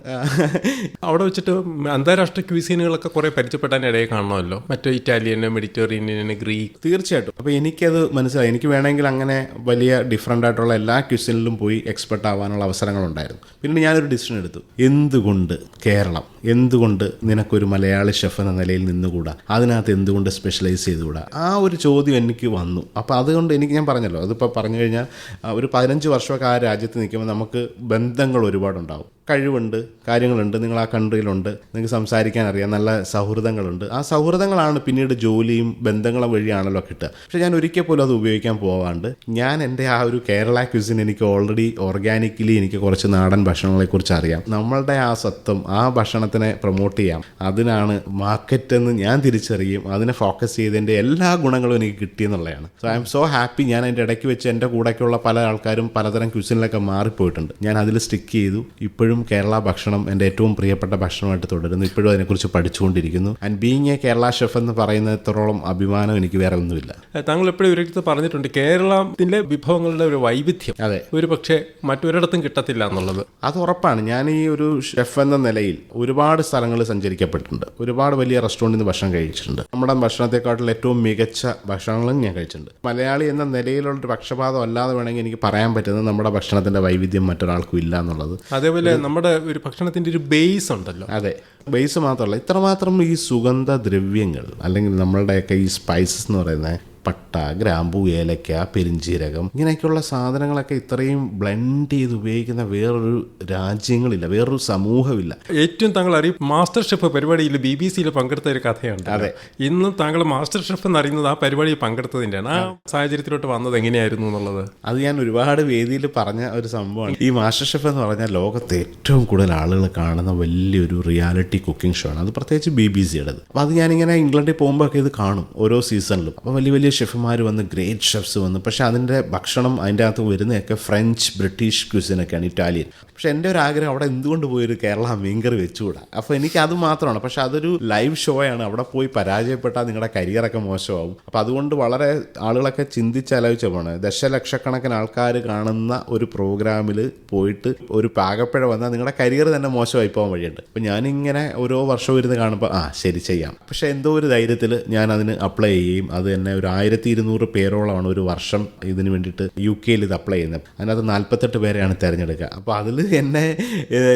അവിടെ വെച്ചിട്ട് അന്താരാഷ്ട്ര ക്യൂസീനുകളൊക്കെ കുറെ പരിചയപ്പെട്ടാൻ ഇടയിൽ കാണണമല്ലോ. മറ്റേ ഇറ്റാലിയന് മെഡിറ്ററേനിയൻ ഗ്രീക്ക് തീർച്ചയായിട്ടും. അപ്പോൾ എനിക്കത് മനസ്സിലായി. എനിക്ക് വേണമെങ്കിൽ അങ്ങനെ വലിയ ഡിഫറെന്റ് ആയിട്ടുള്ള എല്ലാ ക്വസ്റ്റ്യനിലും പോയി എക്സ്പെർട്ട് ആവാനുള്ള അവസരങ്ങളുണ്ടായിരുന്നു. പിന്നീട് ഞാനൊരു ഡിസിഷൻ എടുത്തു. എന്തുകൊണ്ട് കേരളം? എന്തുകൊണ്ട് നിനക്കൊരു മലയാളി ഷെഫ് എന്ന നിലയിൽ നിന്നുകൂടാ? അതിനകത്ത് എന്തുകൊണ്ട് സ്പെഷ്യലൈസ് ചെയ്തുകൂടാ? ആ ഒരു ചോദ്യം എനിക്ക് വന്നു. അപ്പോൾ അതുകൊണ്ട് എനിക്ക് ഞാൻ പറഞ്ഞല്ലോ അതിപ്പോൾ പറഞ്ഞു കഴിഞ്ഞാൽ ഒരു പതിനഞ്ച് വർഷമൊക്കെ ആ രാജ്യത്ത് നിൽക്കുമ്പോൾ നമുക്ക് ബന്ധങ്ങൾ ഒരുപാടുണ്ടാവും. കഴിവുണ്ട് കാര്യങ്ങളുണ്ട് നിങ്ങൾ ആ കൺട്രിയിലുണ്ട് നിങ്ങൾക്ക് സംസാരിക്കാൻ അറിയാം നല്ല സൗഹൃദങ്ങളുണ്ട്. ആ സൗഹൃദങ്ങളാണ് പിന്നീട് ജോലിയും ബന്ധങ്ങളും വഴിയാണല്ലോ കിട്ടുക. പക്ഷേ ഞാൻ ഒരിക്കൽ പോലും അത് ഉപയോഗിക്കാൻ പോവാണ്ട്. ഞാൻ എന്റെ ആ ഒരു കേരള ക്വിസിൻ എനിക്ക് ഓൾറെഡി ഓർഗാനിക്കലി എനിക്ക് കുറച്ച് നാടൻ ഭക്ഷണങ്ങളെക്കുറിച്ച് അറിയാം. നമ്മളുടെ ആ സത്വം ആ ഭക്ഷണത്തിനെ പ്രൊമോട്ട് ചെയ്യാം. അതിനാണ് മാർക്കറ്റ് എന്ന് ഞാൻ തിരിച്ചറിയും. അതിനെ ഫോക്കസ് ചെയ്തതിന്റെ എല്ലാ ഗുണങ്ങളും എനിക്ക് കിട്ടിയെന്നുള്ളതാണ്. So I M so happy ഞാൻ അതിന്റെ ഇടയ്ക്ക് വെച്ച് എന്റെ കൂടെയൊക്കെയുള്ള പല ആൾക്കാരും പലതരം ക്വിസിനിലൊക്കെ മാറിപ്പോയിട്ടുണ്ട്. ഞാൻ അതിൽ സ്റ്റിക്ക് ചെയ്തു. ഇപ്പോഴും കേരള ഭക്ഷണം എന്റെ ഏറ്റവും പ്രിയപ്പെട്ട ഭക്ഷണമായിട്ട് തുടരുന്നു. ഇപ്പോഴും അതിനെക്കുറിച്ച് പഠിച്ചുകൊണ്ടിരിക്കുന്നു. And being a Kerala chef എന്ന് പറയുന്നത്രത്തോളം അഭിമാനം എനിക്ക് വേറെ ഒന്നുമില്ല. താങ്കൾ എപ്പോഴും ഒരിടത്ത് പറഞ്ഞിട്ടുണ്ട് കേരളത്തിന്റെ വിഭവങ്ങളുടെ ഒരു വൈവിധ്യം അതെ. ഒരു പക്ഷേ മറ്റൊരിടത്തും കിട്ടത്തില്ല എന്നുള്ളത്. അത് ഉറപ്പാണ്. ഞാൻ ഈ ഒരു ഷെഫ് എന്ന നിലയിൽ ഒരുപാട് സ്ഥലങ്ങൾ സഞ്ചരിക്കപ്പെട്ടിട്ടുണ്ട്. ഒരുപാട് വലിയ റെസ്റ്റോറന്റിൽ നിന്ന് ഭക്ഷണം കഴിച്ചിട്ടുണ്ട്. നമ്മുടെ ഭക്ഷണത്തെക്കാട്ടിൽ ഏറ്റവും മികച്ച ഭക്ഷണങ്ങളും ഞാൻ കഴിച്ചിട്ടുണ്ട്. മലയാളി എന്ന നിലയിലുള്ള ഒരു പക്ഷപാതം അല്ലാതെ വേണമെങ്കിൽ എനിക്ക് പറയാൻ പറ്റുന്നത് നമ്മുടെ ഭക്ഷണത്തിന്റെ വൈവിധ്യം മറ്റൊരാൾക്കും ഇല്ല എന്നുള്ളത്. അതേപോലെ നമ്മുടെ ഒരു ഭക്ഷണത്തിന്റെ ഒരു ബേസ് ഉണ്ടല്ലോ. അതെ. ബേസ് മാത്രമല്ല ഇത്രമാത്രം ഈ സുഗന്ധ ദ്രവ്യങ്ങൾ അല്ലെങ്കിൽ നമ്മളുടെയൊക്കെ ഈ സ്പൈസസ് എന്ന് പറയുന്നത് പട്ട ഗ്രാമ്പു ഏലക്ക പെരിഞ്ചീരകം ഇങ്ങനെയൊക്കെയുള്ള സാധനങ്ങളൊക്കെ ഇത്രയും ബ്ലെൻഡ് ചെയ്ത് ഉപയോഗിക്കുന്ന വേറൊരു രാജ്യങ്ങളില്ല വേറൊരു സമൂഹമില്ല. ഏറ്റവും താങ്കൾ അറിയും മാസ്റ്റർ ഷെഫ് പരിപാടിയിൽ ബി ബി സിയിൽ പങ്കെടുത്ത ഒരു കഥയാണ് അതെ. ഇന്നും താങ്കൾ മാസ്റ്റർ ഷെഫ് എന്ന് അറിയുന്നത് ആ പരിപാടിയിൽ പങ്കെടുത്തതിന്റെയാണ് ആ സാഹചര്യത്തിലോട്ട് വന്നത് എങ്ങനെയായിരുന്നു എന്നുള്ളത്? അത് ഞാൻ ഒരുപാട് വേദിയിൽ പറഞ്ഞ ഒരു സംഭവമാണ്. ഈ മാസ്റ്റർ ഷെഫ് എന്ന് പറഞ്ഞാൽ ലോകത്തെ ഏറ്റവും കൂടുതൽ ആളുകൾ കാണുന്ന വലിയൊരു റിയാലിറ്റി കുക്കിംഗ് ഷോ ആണ്. അത് പ്രത്യേകിച്ച് ബി ബി സിയുടേത് അപ്പോൾ അത് ഞാനിങ്ങനെ ഇംഗ്ലണ്ടിൽ പോകുമ്പോഴൊക്കെ ഇത് കാണും ഓരോ സീസണിലും അപ്പോൾ വലിയ വലിയ ഷെഫുമാർ വന്ന് ഗ്രേറ്റ് ഷെഫ്സ് വന്ന്. പക്ഷേ അതിന്റെ ഭക്ഷണം അതിന്റെ അകത്ത് വരുന്നതൊക്കെ ഫ്രഞ്ച് ബ്രിട്ടീഷ് ക്യൂസിനൊക്കെയാണ് ഇറ്റാലിയൻ പക്ഷെ എന്റെ ഒരു ആഗ്രഹം അവിടെ എന്തുകൊണ്ട് പോയി ഒരു കേരള മീൻകറി വെച്ചുകൂടാ? അപ്പോൾ എനിക്ക് അത് മാത്രമാണ്. പക്ഷെ അതൊരു ലൈവ് ഷോ ആണ്. അവിടെ പോയി പരാജയപ്പെട്ടാൽ നിങ്ങളുടെ കരിയറൊക്കെ മോശമാവും. അപ്പോൾ അതുകൊണ്ട് വളരെ ആളുകളൊക്കെ ചിന്തിച്ചാലോചിച്ച പോണ് ദശലക്ഷക്കണക്കിന് ആൾക്കാർ കാണുന്ന ഒരു പ്രോഗ്രാമിൽ പോയിട്ട് ഒരു പാകപ്പഴ വന്നാൽ നിങ്ങളുടെ കരിയർ തന്നെ മോശമായി പോകാൻ വഴിയുണ്ട്. അപ്പോൾ ഞാനിങ്ങനെ ഓരോ വർഷവും ഇരുന്ന് കാണുമ്പോൾ ആ ശരി ചെയ്യാം. പക്ഷേ എന്തോ ഒരു ധൈര്യത്തിൽ ഞാൻ അതിന് അപ്ലൈ ചെയ്യുകയും അത് തന്നെ ഒരു ആയിരം ആയിരത്തി ഇരുന്നൂറ് പേരോളമാണ് ഒരു വർഷം ഇതിന് വേണ്ടിയിട്ട് യു കെയിൽ ഇത് അപ്ലൈ ചെയ്യുന്നത്. അതിനകത്ത് നാൽപ്പത്തെട്ട് പേരെയാണ് തിരഞ്ഞെടുക്കുക. അപ്പോൾ അതിൽ എന്നെ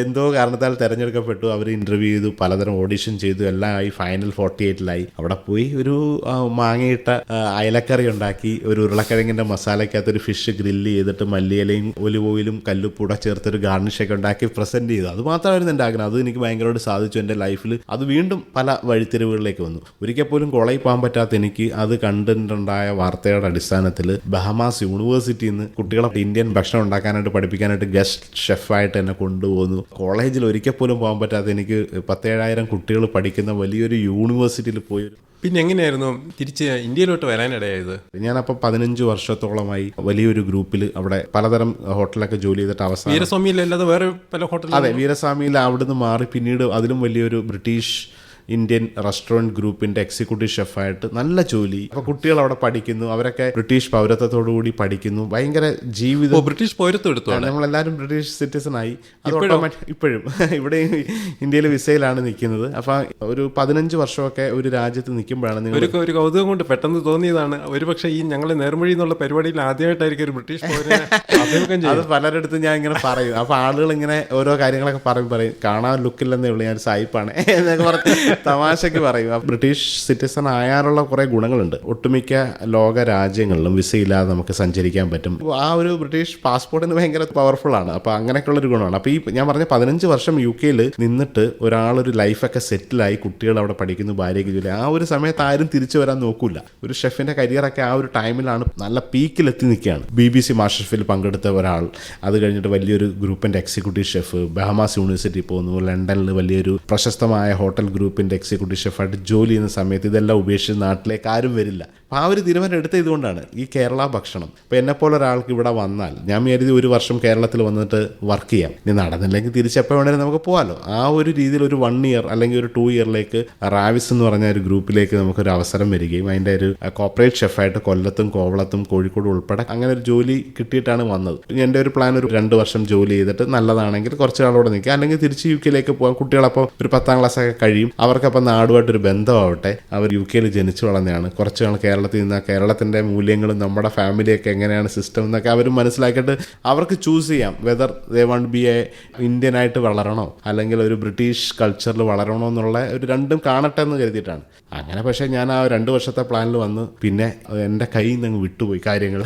എന്തോ കാരണത്താൽ തിരഞ്ഞെടുക്കപ്പെട്ടു. അവർ ഇന്റർവ്യൂ ചെയ്തു പലതരം ഓഡിഷൻ ചെയ്തു എല്ലാം ആയി. ഫൈനൽ ഫോർട്ടി എയ്റ്റിലായി അവിടെ പോയി ഒരു മാങ്ങയിട്ട അയലക്കറി ഉണ്ടാക്കി. ഒരു ഉരുളക്കിഴങ്ങിന്റെ മസാലയ്ക്കകത്ത് ഒരു ഫിഷ് ഗ്രില്ല് ചെയ്തിട്ട് മല്ലിയിലയും ഒലിവ് ഓയിലും കല്ലുപ്പൂടെ ചേർത്തൊരു ഗാർണിഷൊക്കെ ഉണ്ടാക്കി പ്രസന്റ് ചെയ്തു. അത് മാത്രമായിരുന്നു എന്റെ ആഗ്രഹം. അത് എനിക്ക് ഭയങ്കരമായിട്ട് സാധിച്ചു എന്റെ ലൈഫിൽ അത് വീണ്ടും പല വഴിത്തിരിവുകളിലേക്ക് വന്നു. ഒരിക്കൽ പോലും കോളേജിൽ പോകാൻ പറ്റാത്ത എനിക്ക് അത് കണ്ടിട്ടുണ്ടായ വാർത്തയുടെ അടിസ്ഥാനത്തിൽ ബഹമാസ് യൂണിവേഴ്സിറ്റിയിൽ നിന്ന് കുട്ടികളെ ഇന്ത്യൻ ഭക്ഷണം ഉണ്ടാക്കാനായിട്ട് പഠിപ്പിക്കാനായിട്ട് ഗസ്റ്റ് ഷെഫായിട്ട് എന്നെ കൊണ്ടുപോകുന്നു. കോളേജിൽ ഒരിക്കൽ പോലും പോകാൻ പറ്റാത്ത എനിക്ക് പത്തേഴായിരം കുട്ടികൾ പഠിക്കുന്ന വലിയൊരു യൂണിവേഴ്സിറ്റിയിൽ പോയി. പിന്നെ എങ്ങനെയായിരുന്നു തിരിച്ച് ഇന്ത്യയിലോട്ട് വരാനിടയായത്? ഞാനപ്പോൾ പതിനഞ്ച് വർഷത്തോളമായി വലിയൊരു ഗ്രൂപ്പിൽ അവിടെ പലതരം ഹോട്ടലൊക്കെ ജോലി ചെയ്തിട്ട് അവസാനം വീരസ്വാമിയിലല്ലാതെ വേറെ പല ഹോട്ടലും അതെ വീരസ്വാമിയിൽ അവിടുന്ന് മാറി പിന്നീട് അതിലും വലിയൊരു ബ്രിട്ടീഷ് ഇന്ത്യൻ റെസ്റ്റോറന്റ് ഗ്രൂപ്പിന്റെ എക്സിക്യൂട്ടീവ് ഷെഫായിട്ട് നല്ല ജോലി. അപ്പോൾ കുട്ടികൾ അവിടെ പഠിക്കുന്നു അവരൊക്കെ ബ്രിട്ടീഷ് പൗരത്വത്തോടു കൂടി പഠിക്കുന്നു. ഭയങ്കര ജീവിതം. ബ്രിട്ടീഷ് പൗരത്വം എടുത്തു. നമ്മളെല്ലാവരും ബ്രിട്ടീഷ് സിറ്റിസൺ ആയി. അത് ഇപ്പോഴും? ഇവിടെ ഇന്ത്യയിൽ വിസയിലാണ് നിൽക്കുന്നത്. അപ്പോൾ ഒരു പതിനഞ്ച് വർഷമൊക്കെ ഒരു രാജ്യത്ത് നിൽക്കുമ്പോഴാണ് നിങ്ങൾ ഒരു കൗതുകം കൊണ്ട് പെട്ടെന്ന് തോന്നിയതാണ്. ഒരുപക്ഷെ ഈ ഞങ്ങളെ നേർമൊഴി എന്നുള്ള പരിപാടിയിൽ ആദ്യമായിട്ടായിരിക്കും ഒരു ബ്രിട്ടീഷ് അത് പലരടുത്ത് ഞാൻ ഇങ്ങനെ പറയും. അപ്പൊ ആളുകൾ ഇങ്ങനെ ഓരോ കാര്യങ്ങളൊക്കെ പറയും പറയും കാണാൻ ലുക്കില്ലെന്നേ ഉള്ളൂ ഞാൻ സായിപ്പാണ്. എന്നൊക്കെ പറഞ്ഞ് തമാശക്ക് പറയും. ആ ബ്രിട്ടീഷ് സിറ്റിസൺ ആയാലുള്ള കുറെ ഗുണങ്ങളുണ്ട്. ഒട്ടുമിക്ക ലോക രാജ്യങ്ങളിലും വിസ ഇല്ലാതെ നമുക്ക് സഞ്ചരിക്കാൻ പറ്റും. ആ ഒരു ബ്രിട്ടീഷ് പാസ്പോർട്ടിന് ഭയങ്കര പവർഫുൾ ആണ്. അപ്പൊ അങ്ങനെയൊക്കെയുള്ള ഒരു ഗുണമാണ്. അപ്പൊ ഈ ഞാൻ പറഞ്ഞ പതിനഞ്ച് വർഷം യു കെയിൽ നിന്നിട്ട് ഒരാളൊരു ലൈഫൊക്കെ സെറ്റിലായി കുട്ടികൾ അവിടെ പഠിക്കുന്നു ഭാര്യയ്ക്ക് ജോലി. ആ ഒരു സമയത്ത് ആരും തിരിച്ചു വരാൻ നോക്കൂല. ഒരു ഷെഫിന്റെ കരിയറൊക്കെ ആ ഒരു ടൈമിലാണ് നല്ല പീക്കിലെത്തി നിൽക്കുകയാണ്. ബി ബി സി മാസ്റ്റർ ഷെഫിൽ പങ്കെടുത്ത ഒരാൾ. അത് കഴിഞ്ഞിട്ട് വലിയൊരു ഗ്രൂപ്പിന്റെ എക്സിക്യൂട്ടീവ് ഷെഫ് ബഹമാസ് യൂണിവേഴ്സിറ്റി പോകുന്നു ലണ്ടനിൽ വലിയൊരു പ്രശസ്തമായ ഹോട്ടൽ ഗ്രൂപ്പിന്റെ എക്സിക്യൂട്ടീവ് ഷെഫായിട്ട് ജോലി ചെയ്യുന്ന സമയത്ത് ഇതെല്ലാം ഉപേക്ഷിച്ച് നാട്ടിലേക്ക് ആരും വരില്ല. അപ്പോൾ ആ ഒരു തീരുമാനം എടുത്ത ഇതുകൊണ്ടാണ് ഈ കേരള ഭക്ഷണം. ഇപ്പോൾ എന്നെപ്പോലെ ഒരാൾക്ക് ഇവിടെ വന്നാൽ ഞാൻ വിചാരിച്ചു ഒരു വർഷം കേരളത്തിൽ വന്നിട്ട് വർക്ക് ചെയ്യാം. ഇനി നടന്നില്ലെങ്കിൽ തിരിച്ചെപ്പോൾ വേണേലും നമുക്ക് പോകാമല്ലോ ആ ഒരു രീതിയിൽ ഒരു വൺ ഇയർ അല്ലെങ്കിൽ ഒരു ടു ഇയറിലേക്ക് റാവിസ് എന്ന് പറഞ്ഞ ഒരു ഗ്രൂപ്പിലേക്ക് നമുക്കൊരു അവസരം വരികയും അതിന്റെ ഒരു കോപ്പറേറ്റ് ഷെഫായിട്ട് കൊല്ലത്തും കോവളത്തും കോഴിക്കോട് ഉൾപ്പെടെ അങ്ങനെ ഒരു ജോലി കിട്ടിയിട്ടാണ് വന്നത്. എന്റെ ഒരു പ്ലാൻ ഒരു രണ്ട് വർഷം ജോലി ചെയ്തിട്ട് നല്ലതാണെങ്കിൽ കുറച്ച് നിൽക്കുക അല്ലെങ്കിൽ തിരിച്ച് യു കെയിലേക്ക് പോകാം കുട്ടികളപ്പോൾ ഒരു പത്താം ക്ലാസ്സൊക്കെ കഴിയും. അവർക്കപ്പം നാടുമായിട്ടൊരു ബന്ധമാവട്ടെ. അവർ യു കെയിൽ ജനിച്ചു വളർന്നതാണ്. കുറച്ച് നാൾ കേരളത്തിൽ നിന്ന് കേരളത്തിന്റെ മൂല്യങ്ങളും നമ്മുടെ ഫാമിലിയൊക്കെ എങ്ങനെയാണ് സിസ്റ്റം എന്നൊക്കെ അവർ മനസ്സിലാക്കിയിട്ട് അവർക്ക് ചൂസ് ചെയ്യാം. വെദർ ദേ വണ്ട് ബി എ ഇന്ത്യൻ ആയിട്ട് വളരണോ അല്ലെങ്കിൽ ഒരു ബ്രിട്ടീഷ് കൾച്ചറിൽ വളരണോ എന്നുള്ള ഒരു രണ്ടും കാണട്ടെ എന്ന് കരുതിയിട്ടാണ്. അങ്ങനെ പക്ഷേ ഞാൻ ആ രണ്ട് വർഷത്തെ പ്ലാനിൽ വന്ന് പിന്നെ എന്റെ കയ്യിൽ നിന്ന് വിട്ടുപോയി കാര്യങ്ങൾ.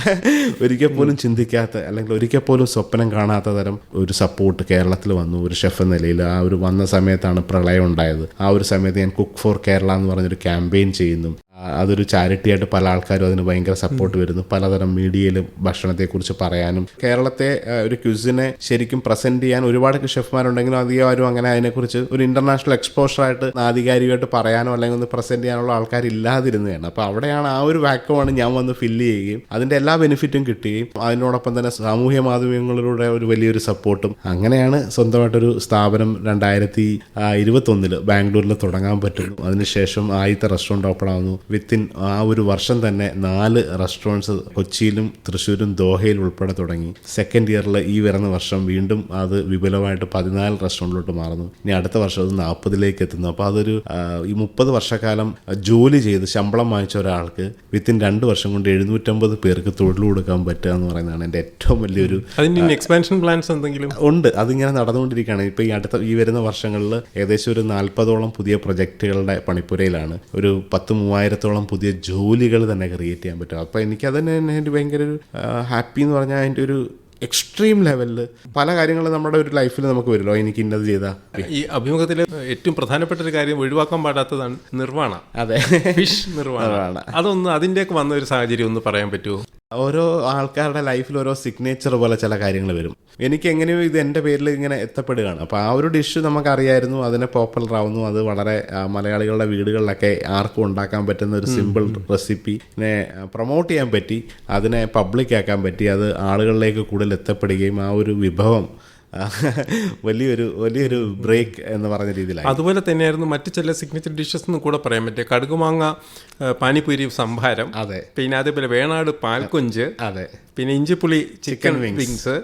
ഒരിക്കൽ പോലും ചിന്തിക്കാത്ത അല്ലെങ്കിൽ ഒരിക്കൽ പോലും സ്വപ്നം കാണാത്ത തരം ഒരു സപ്പോർട്ട് കേരളത്തിൽ വന്നു. ഒരു ഷെഫ് എന്ന നിലയിൽ ആ ഒരു വന്ന സമയത്താണ് പ്രളയം ഉണ്ടായത്. ആ ഒരു സമയത്ത് ഞാൻ കുക്ക് ഫോർ കേരള എന്ന് പറഞ്ഞൊരു ക്യാമ്പയിൻ ചെയ്യുന്നു. അതൊരു ചാരിറ്റി ആയിട്ട് പല ആൾക്കാരും അതിന് ഭയങ്കര സപ്പോർട്ട് വരുന്നു. പലതരം മീഡിയയിലും ഭക്ഷണത്തെക്കുറിച്ച് പറയാനും കേരളത്തെ ഒരു ക്യുസിനെ ശരിക്കും പ്രസന്റ് ചെയ്യാൻ ഒരുപാട് ഷെഫ്മാരുണ്ടെങ്കിലും അധികം ആരും അങ്ങനെ അതിനെക്കുറിച്ച് ഒരു ഇന്റർനാഷണൽ എക്സ്പോഷർ ആയിട്ട് ആധികാരികമായിട്ട് പറയാനോ അല്ലെങ്കിൽ ഒന്ന് പ്രസന്റ് ചെയ്യാനുള്ള ആൾക്കാർ ഇല്ലാതിരുന്നതാണ് അപ്പോൾ അവിടെയാണ് ആ ഒരു വാക്യമാണ് ഞാൻ വന്ന് ഫില്ല് ചെയ്യുകയും അതിന്റെ എല്ലാ ബെനിഫിറ്റും കിട്ടുകയും അതിനോടൊപ്പം തന്നെ സാമൂഹ്യ മാധ്യമങ്ങളിലൂടെ ഒരു വലിയൊരു സപ്പോർട്ടും അങ്ങനെയാണ് സ്വന്തമായിട്ടൊരു സ്ഥാപനം രണ്ടായിരത്തി ഇരുപത്തൊന്നിൽ ബാംഗ്ലൂരിൽ തുടങ്ങാൻ പറ്റുന്നു. അതിനുശേഷം ആദ്യത്തെ റെസ്റ്റോറന്റ് ഓപ്പൺ ആവുന്നു. വിത്തിൻ ആ ഒരു വർഷം തന്നെ നാല് റെസ്റ്റോറന്റ്സ് കൊച്ചിയിലും തൃശ്ശൂരും ദോഹയിൽ ഉൾപ്പെടെ തുടങ്ങി. സെക്കൻഡ് ഇയറിൽ ഈ വരുന്ന വർഷം വീണ്ടും അത് വിപുലമായിട്ട് പതിനാല് റെസ്റ്റോറന്റിലോട്ട് മാറുന്നു. ഇനി അടുത്ത വർഷം അത് നാൽപ്പതിലേക്ക് എത്തുന്നു. അപ്പോൾ അതൊരു ഈ മുപ്പത് വർഷക്കാലം ജോലി ചെയ്ത് ശമ്പളം വാങ്ങിച്ച ഒരാൾക്ക് വിത്തിൻ രണ്ട് വർഷം കൊണ്ട് എഴുന്നൂറ്റമ്പത് പേർക്ക് തൊഴിൽ കൊടുക്കാൻ പറ്റുക എന്ന് പറയുന്നതാണ് എന്റെ ഏറ്റവും വലിയൊരു എക്സ്പാൻഷൻ പ്ലാൻസ് എന്തെങ്കിലും? ഉണ്ട്. അതിങ്ങനെ നടന്നുകൊണ്ടിരിക്കുകയാണ്. ഇപ്പോൾ ഈ അടുത്ത ഈ വരുന്ന വർഷങ്ങളിൽ ഏകദേശം ഒരു നാൽപ്പതോളം പുതിയ പ്രൊജക്റ്റുകളുടെ പണിപ്പുരയിലാണ്. ഒരു പത്ത് മൂവായിരത്തോളം പുതിയ ജോലികൾ തന്നെ ക്രിയേറ്റ് ചെയ്യാൻ പറ്റും. അപ്പോൾ എനിക്കത് തന്നെ ഒരു ഭയങ്കര ഒരു ഹാപ്പി എന്ന് പറഞ്ഞാൽ അതിന്റെ ഒരു എക്സ്ട്രീം ലെവലിൽ പല കാര്യങ്ങളും നമ്മുടെ ഒരു ലൈഫിൽ നമുക്ക് വരുമല്ലോ. എനിക്ക് ഇന്നത് ചെയ്താൽ ഈ അഭിമുഖത്തിൽ ഏറ്റവും പ്രധാനപ്പെട്ട ഒരു കാര്യം ഒഴിവാക്കാൻ പാടാത്തതാണ് നിർവാണ അതെ. ഫിഷ് നിർവാണ അതൊന്ന് അതിന്റെയൊക്കെ വന്ന ഒരു സാഹചര്യം ഒന്ന് പറയാൻ പറ്റുമോ ഓരോ ആൾക്കാരുടെ ലൈഫിൽ ഓരോ സിഗ്നേച്ചർ പോലെ ചില കാര്യങ്ങൾ വരും. എനിക്ക് എങ്ങനെയോ ഇത് എന്റെ പേരിൽ ഇങ്ങനെ എത്തപ്പെടുകയാണ്. അപ്പോൾ ആ ഒരു ഡിഷ് നമുക്കറിയായിരുന്നു അതിനെ പോപ്പുലർ ആവുന്നു അത് വളരെ മലയാളികളുടെ വീടുകളിലൊക്കെ ആർക്കും ഉണ്ടാക്കാൻ പറ്റുന്ന ഒരു സിമ്പിൾ റെസിപ്പിനെ പ്രൊമോട്ട് ചെയ്യാൻ പറ്റി അതിനെ പബ്ലിക് ആക്കാൻ പറ്റി അത് ആളുകളിലേക്ക് കൂടുതൽ എത്തപ്പെടുകയും ആ ഒരു വിഭവം വലിയൊരു വലിയൊരു ബ്രേക്ക് എന്ന് പറഞ്ഞ രീതിയിലാണ് അതുപോലെ തന്നെയായിരുന്നു മറ്റു ചില സിഗ്നേച്ചർ ഡിഷസ് എന്നും കൂടെ പറയാൻ പറ്റിയ കടുകുമാങ്ങ പാനിപൂരി പാനിപ്പൂരി സംഭാരം അതെ. പിന്നെ അതേപോലെ വേണാട് പാൽക്കൊഞ്ച് അതെ. പിന്നെ ഇഞ്ചിപ്പുളി ചിക്കൻ വിങ്സ്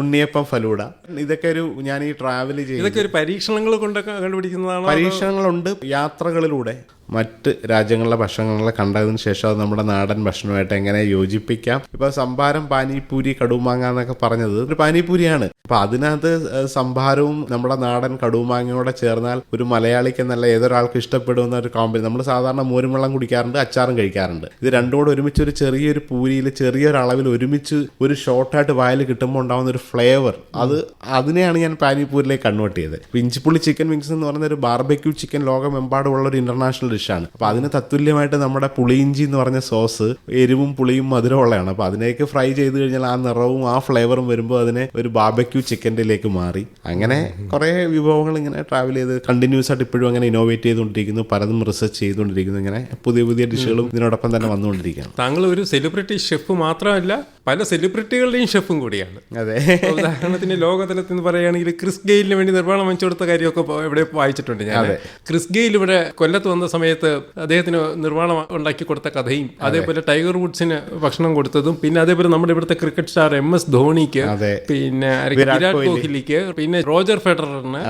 ഉണ്ണിയപ്പം ഫലൂഡ. ഇതൊക്കെ ഒരു ഞാൻ ഈ ട്രാവൽ ചെയ്ത് ഇതൊക്കെ ഒരു പരീക്ഷണങ്ങൾ കൊണ്ടൊക്കെ കണ്ടുപിടിക്കുന്നതാണ് പരീക്ഷണങ്ങളുണ്ട്. യാത്രകളിലൂടെ മറ്റ് രാജ്യങ്ങളിലെ ഭക്ഷണങ്ങളെ കണ്ടതിന് ശേഷം അത് നമ്മുടെ നാടൻ ഭക്ഷണമായിട്ട് എങ്ങനെ യോജിപ്പിക്കാം. ഇപ്പൊ സംഭാരം പാനിപൂരി കടുമാങ്ങ എന്നൊക്കെ പറഞ്ഞത് ഒരു പാനിപൂരിയാണ് അപ്പൊ അതിനകത്ത് സംഭാരവും നമ്മുടെ നാടൻ കടുമാങ്ങയോടെ ചേർന്നാൽ ഒരു മലയാളിക്ക് എന്നല്ല ഏതൊരാൾക്ക് ഇഷ്ടപ്പെടുന്ന ഒരു കോമ്പി നമ്മൾ സാധാരണ മോരും വെള്ളം കുടിക്കാറുണ്ട് അച്ചാറും കഴിക്കാറുണ്ട്. ഇത് രണ്ടും കൂടെ ഒരുമിച്ച് ഒരു ചെറിയൊരു പൂരിയിൽ ചെറിയൊരളവിൽ ഒരുമിച്ച് ഒരു ഷോർട്ടായിട്ട് വായിൽ കിട്ടുമ്പോൾ ഒരു ഫ്ലേവർ അത് അതിനെയാണ് ഞാൻ പാനിപ്പൂരിലേക്ക് കൺവേർട്ട് ചെയ്തത്. പിഞ്ചിപ്പുള്ളി ചിക്കൻ വിങ്സ് എന്ന് പറയുന്ന ഒരു ബാർബക്യൂ ചിക്കൻ ലോകമെമ്പാടുമുള്ള ഒരു ഇന്റർനാഷണൽ ഡിഷാണ് അപ്പൊ അതിന് തത്തുല്യമായിട്ട് നമ്മുടെ പുളിയിഞ്ചി എന്ന് പറഞ്ഞ സോസ് എരിവും പുളിയും മധുരമുള്ളതാണ്. അപ്പൊ അതിനേക്ക് ഫ്രൈ ചെയ്ത് കഴിഞ്ഞാൽ ആ നിറവും ആ ഫ്ലേവറും വരുമ്പോൾ അതിനെ ഒരു ബാർബക്യൂ ചിക്കന്റെലേക്ക് മാറി. അങ്ങനെ കുറെ വിഭവങ്ങൾ ഇങ്ങനെ ട്രാവൽ ചെയ്ത് കണ്ടിന്യൂസ് ആയിട്ട് ഇപ്പോഴും അങ്ങനെ ഇന്നോവേറ്റ് ചെയ്തുകൊണ്ടിരിക്കുന്നു. പലതും റിസർച്ച് ചെയ്തുകൊണ്ടിരിക്കുന്നു. ഇങ്ങനെ പുതിയ പുതിയ ഡിഷുകളും ഇതിനോടൊപ്പം തന്നെ വന്നുകൊണ്ടിരിക്കുകയാണ്. താങ്കൾ ഒരു സെലിബ്രിറ്റി ഷെഫ് മാത്രമല്ല പല സെലിബ്രിറ്റികളുടെയും ഷെഫും കൂടിയാണ്. അതെ. ഉദാഹരണത്തിന് ലോകതലത്തിൽ നിന്ന് പറയുകയാണെങ്കിൽ ക്രിസ് ഗെയിലിന് വേണ്ടി നിർമ്മാണം വെച്ചു കൊടുത്ത കാര്യമൊക്കെ എവിടെ വായിച്ചിട്ടുണ്ട് ഞാൻ. ക്രിസ് ഗെയിൽ ഇവിടെ കൊല്ലത്ത് വന്ന സമയത്ത് അദ്ദേഹത്തിന് നിർമ്മാണം ഉണ്ടാക്കി കൊടുത്ത കഥയും അതേപോലെ ടൈഗർ വുഡ്സിന് ഭക്ഷണം കൊടുത്തതും പിന്നെ അതേപോലെ നമ്മുടെ ഇവിടുത്തെ ക്രിക്കറ്റ് സ്റ്റാർ എം എസ് ധോണിക്ക് പിന്നെ? വിരാട് കോഹ്ലിക്ക് പിന്നെ റോജർ ഫെഡററിന്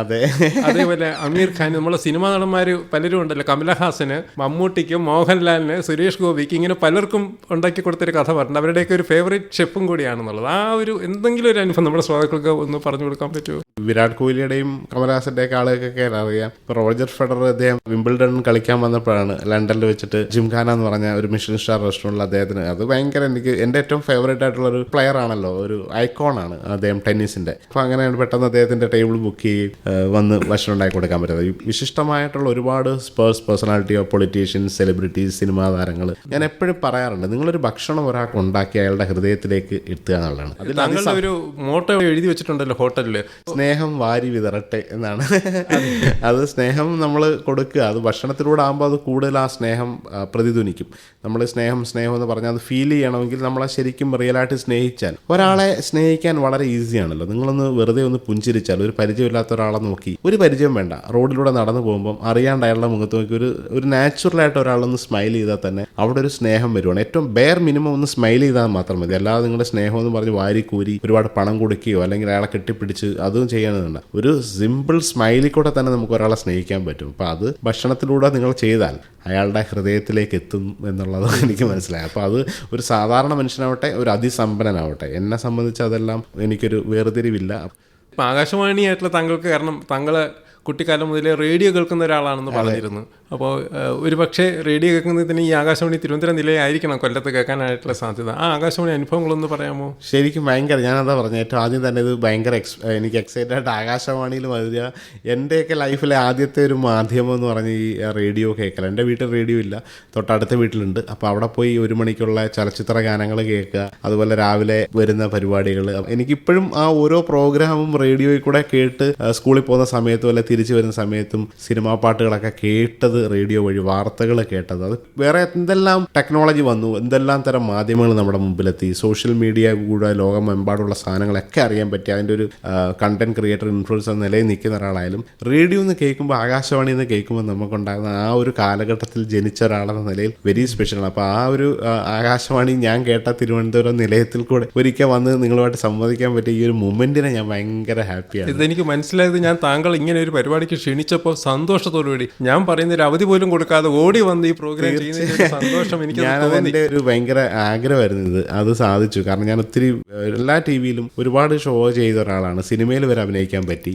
അതേപോലെ അമീർ ഖാൻ നമ്മളെ സിനിമാ നടന്മാര് പലരും ഉണ്ടല്ലോ കമലഹാസന് മമ്മൂട്ടിക്ക് മോഹൻലാലിന് സുരേഷ് ഗോപിക്ക് ഇങ്ങനെ പലർക്കും ഉണ്ടാക്കി കൊടുത്തൊരു കഥ പറഞ്ഞു അവരുടെയൊക്കെ ഒരു ഫേവറേറ്റ് ഷെഫും കൂടിയാണെന്നുള്ളത്. ആ ഒരു എന്തെങ്കിലും ഒരു അനുഭവം നമ്മുടെ ശ്രോതാക്കൾക്ക് ഒന്ന് പറഞ്ഞു കൊടുക്കാൻ പറ്റുമോ? വിരാട് കോഹ്ലിയുടെയും കമലഹാസന്റെ ഒക്കെ ആളുകൾക്കൊക്കെ അറിയാം. ഇപ്പൊ റോജർ ഫെഡറർ അദ്ദേഹം വിംബിൾഡൺ കളിക്കാൻ വന്നപ്പോഴാണ് ലണ്ടനിൽ വെച്ചിട്ട് ജിംഖാന എന്ന് പറഞ്ഞ ഒരു മിഷൻ സ്റ്റാർ റെസ്റ്റോറന്റിൽ അദ്ദേഹത്തിന്. അത് ഭയങ്കര എനിക്ക് എന്റെ ഏറ്റവും ഫേവറേറ്റ് ആയിട്ടുള്ള ഒരു പ്ലെയർ ആണല്ലോ ഒരു ഐക്കോൺ ആണ് അദ്ദേഹം ടെന്നീസിന്റെ. അപ്പൊ അങ്ങനെയാണ് പെട്ടെന്ന് അദ്ദേഹത്തിന്റെ ടേബിൾ ബുക്ക് ചെയ്യും വന്ന് ഭക്ഷണം ഉണ്ടാക്കി കൊടുക്കാൻ പറ്റുന്നത് വിശിഷ്ടമായിട്ടുള്ള ഒരുപാട് Spurs personality of politicians celebrities cinema താരങ്ങൾ ഞാൻ എപ്പോഴും പറയാറുണ്ട് നിങ്ങളൊരു ഭക്ഷണം ഒരാൾക്ക് ഉണ്ടാക്കി അയാളുടെ ഹൃദയത്തിലേക്ക് എത്തുക എന്നുള്ളതാണ്. അതിൽ ഒരു മോട്ടോ എഴുതി വെച്ചിട്ടുണ്ടല്ലോ ഹോട്ടലിൽ സ്നേഹം വാരി വിതറട്ടെ എന്നാണ്. അത് സ്നേഹം നമ്മൾ കൊടുക്കുക. അത് ഭക്ഷണത്തിലൂടെ ആകുമ്പോൾ അത് കൂടുതൽ ആ സ്നേഹം പ്രതിധ്വനിക്കും. നമ്മൾ സ്നേഹം സ്നേഹം എന്ന് പറഞ്ഞാൽ അത് ഫീൽ ചെയ്യണമെങ്കിൽ നമ്മളെ ശരിക്കും റിയലായിട്ട് സ്നേഹിച്ചാൽ. ഒരാളെ സ്നേഹിക്കാൻ വളരെ ഈസിയാണല്ലോ നിങ്ങളൊന്ന് വെറുതെ ഒന്ന് പുഞ്ചിരിച്ചാൽ ഒരു പരിചയമില്ലാത്ത ഒരാളെ നോക്കി ഒരു പരിചയം വേണ്ട. റോഡിലൂടെ നടന്നു പോകുമ്പം അറിയാണ്ട് അയാളുടെ മുഖത്ത് നോക്കി ഒരു ഒരു നാച്ചുറലായിട്ട് ഒരാളൊന്ന് സ്മൈൽ ചെയ്താൽ തന്നെ അവിടെ ഒരു സ്നേഹം വരുവാണ്. ഏറ്റവും ബെയർ മിനിമം ഒന്ന് സ്മൈൽ ചെയ്താൽ മാത്രം മതി. അല്ലാതെ നിങ്ങളുടെ സ്നേഹം എന്ന് പറഞ്ഞ് വാരി കൂരി ഒരുപാട് പണം കൊടുക്കുകയോ അല്ലെങ്കിൽ അയാളെ കെട്ടിപ്പിടിച്ച് അതും ചെയ്യണമെന്നുണ്ട് ഒരു സിമ്പിൾ സ്മൈലിൽ കൂടെ തന്നെ നമുക്ക് ഒരാളെ സ്നേഹിക്കാൻ പറ്റും. അപ്പോൾ അത് ഭക്ഷണത്തിലൂടെ നിങ്ങൾ ചെയ്താൽ അയാളുടെ ഹൃദയത്തിലേക്ക് എത്തും എന്നുള്ളത് എനിക്ക് മനസ്സിലായി. അപ്പോൾ അത് ഒരു സാധാരണ മനുഷ്യനാവട്ടെ ഒരു അതിസമ്പന്നനാവട്ടെ. എന്നെ സംബന്ധിച്ച് അതെല്ലാം എനിക്കൊരു വേർതിരിവില്ല. ആകാശവാണിയായിട്ടുള്ള താങ്കൾക്ക് കാരണം താങ്കൾ കുട്ടിക്കാലം മുതലേ റേഡിയോ കേൾക്കുന്ന ഒരാളാണെന്ന് പറഞ്ഞിരുന്നു. അപ്പോൾ ഒരു പക്ഷേ റേഡിയോ കേൾക്കുന്നതിന് ഈ ആകാശവാണി തിരുവനന്തപുരം നിലയായിരിക്കണം കൊല്ലത്ത് കേൾക്കാനായിട്ടുള്ള സാധ്യത. ആ ആകാശവാണി അനുഭവങ്ങളൊന്ന് പറയാമോ? ശരിക്കും ഭയങ്കര ഞാനതാ പറഞ്ഞത് ഏറ്റവും ആദ്യം തന്നെ ഇത് ഭയങ്കര എക്സ് എനിക്ക് എക്സൈറ്റഡ് ആയിട്ട് ആകാശവാണിയിൽ വരിക. എന്റെയൊക്കെ ലൈഫിലെ ആദ്യത്തെ ഒരു മാധ്യമം എന്ന് പറഞ്ഞ ഈ റേഡിയോ കേൾക്കൽ. എന്റെ വീട്ടിൽ റേഡിയോ ഇല്ല തൊട്ടടുത്ത വീട്ടിലുണ്ട്. അപ്പോൾ അവിടെ പോയി ഒരു മണിക്കുള്ള ചലച്ചിത്ര ഗാനങ്ങൾ കേൾക്കുക അതുപോലെ രാവിലെ വരുന്ന പരിപാടികൾ. എനിക്കിപ്പോഴും ആ ഓരോ പ്രോഗ്രാമും റേഡിയോയിൽ കൂടെ കേട്ട് സ്കൂളിൽ പോകുന്ന സമയത്ത് അല്ലെ തിരിച്ചു വരുന്ന സമയത്തും സിനിമാ പാട്ടുകളൊക്കെ കേട്ടത് റേഡിയോ വഴി വാർത്തകൾ കേട്ടത്. അത് വേറെ എന്തെല്ലാം ടെക്നോളജി വന്നു എന്തെല്ലാം തരം മാധ്യമങ്ങൾ നമ്മുടെ മുമ്പിലെത്തി സോഷ്യൽ മീഡിയ കൂടെ ലോകമെമ്പാടുള്ള സാധനങ്ങളൊക്കെ അറിയാൻ പറ്റി അതിന്റെ ഒരു കണ്ടന്റ് ക്രിയേറ്റർ ഇൻഫ്ലുവൻസ് എന്ന നിലയിൽ നിൽക്കുന്ന ഒരാളായാലും റേഡിയോ എന്ന് കേൾക്കുമ്പോൾ ആകാശവാണി എന്ന് കേൾക്കുമ്പോൾ നമുക്കുണ്ടാകുന്ന ആ ഒരു കാലഘട്ടത്തിൽ ജനിച്ച ഒരാളെന്ന നിലയിൽ വെരി സ്പെഷ്യലാണ് അപ്പോൾ ആ ഒരു ആകാശവാണി ഞാൻ കേട്ട തിരുവനന്തപുരം നിലയത്തിൽ കൂടെ ഒരിക്കൽ വന്ന് നിങ്ങളുമായിട്ട് സംവദിക്കാൻ പറ്റിയ ഈ ഒരു മൊമെന്റിനെ ഞാൻ ഭയങ്കര ഹാപ്പിയാണ് ഇതെനിക്ക് മനസ്സിലായത് ഞാൻ താങ്കൾ ഇങ്ങനെ ഒരു പരിപാടിക്ക് ക്ഷണിച്ചപ്പോൾ സന്തോഷത്തോടുകൂടി. ഞാൻ പറയുന്ന ഒരു അവധി പോലും കൊടുക്കാതെ ഓടി വന്ന് ഈ പ്രോഗ്രാം സന്തോഷം എനിക്ക് എന്റെ ഒരു ഭയങ്കര ആഗ്രഹമായിരുന്നു ഇത്. അത് സാധിച്ചു. കാരണം ഞാൻ ഒത്തിരി എല്ലാ ടി വിയിലും ഒരുപാട് ഷോ ചെയ്ത ഒരാളാണ്. സിനിമയിൽ വരെ അഭിനയിക്കാൻ പറ്റി.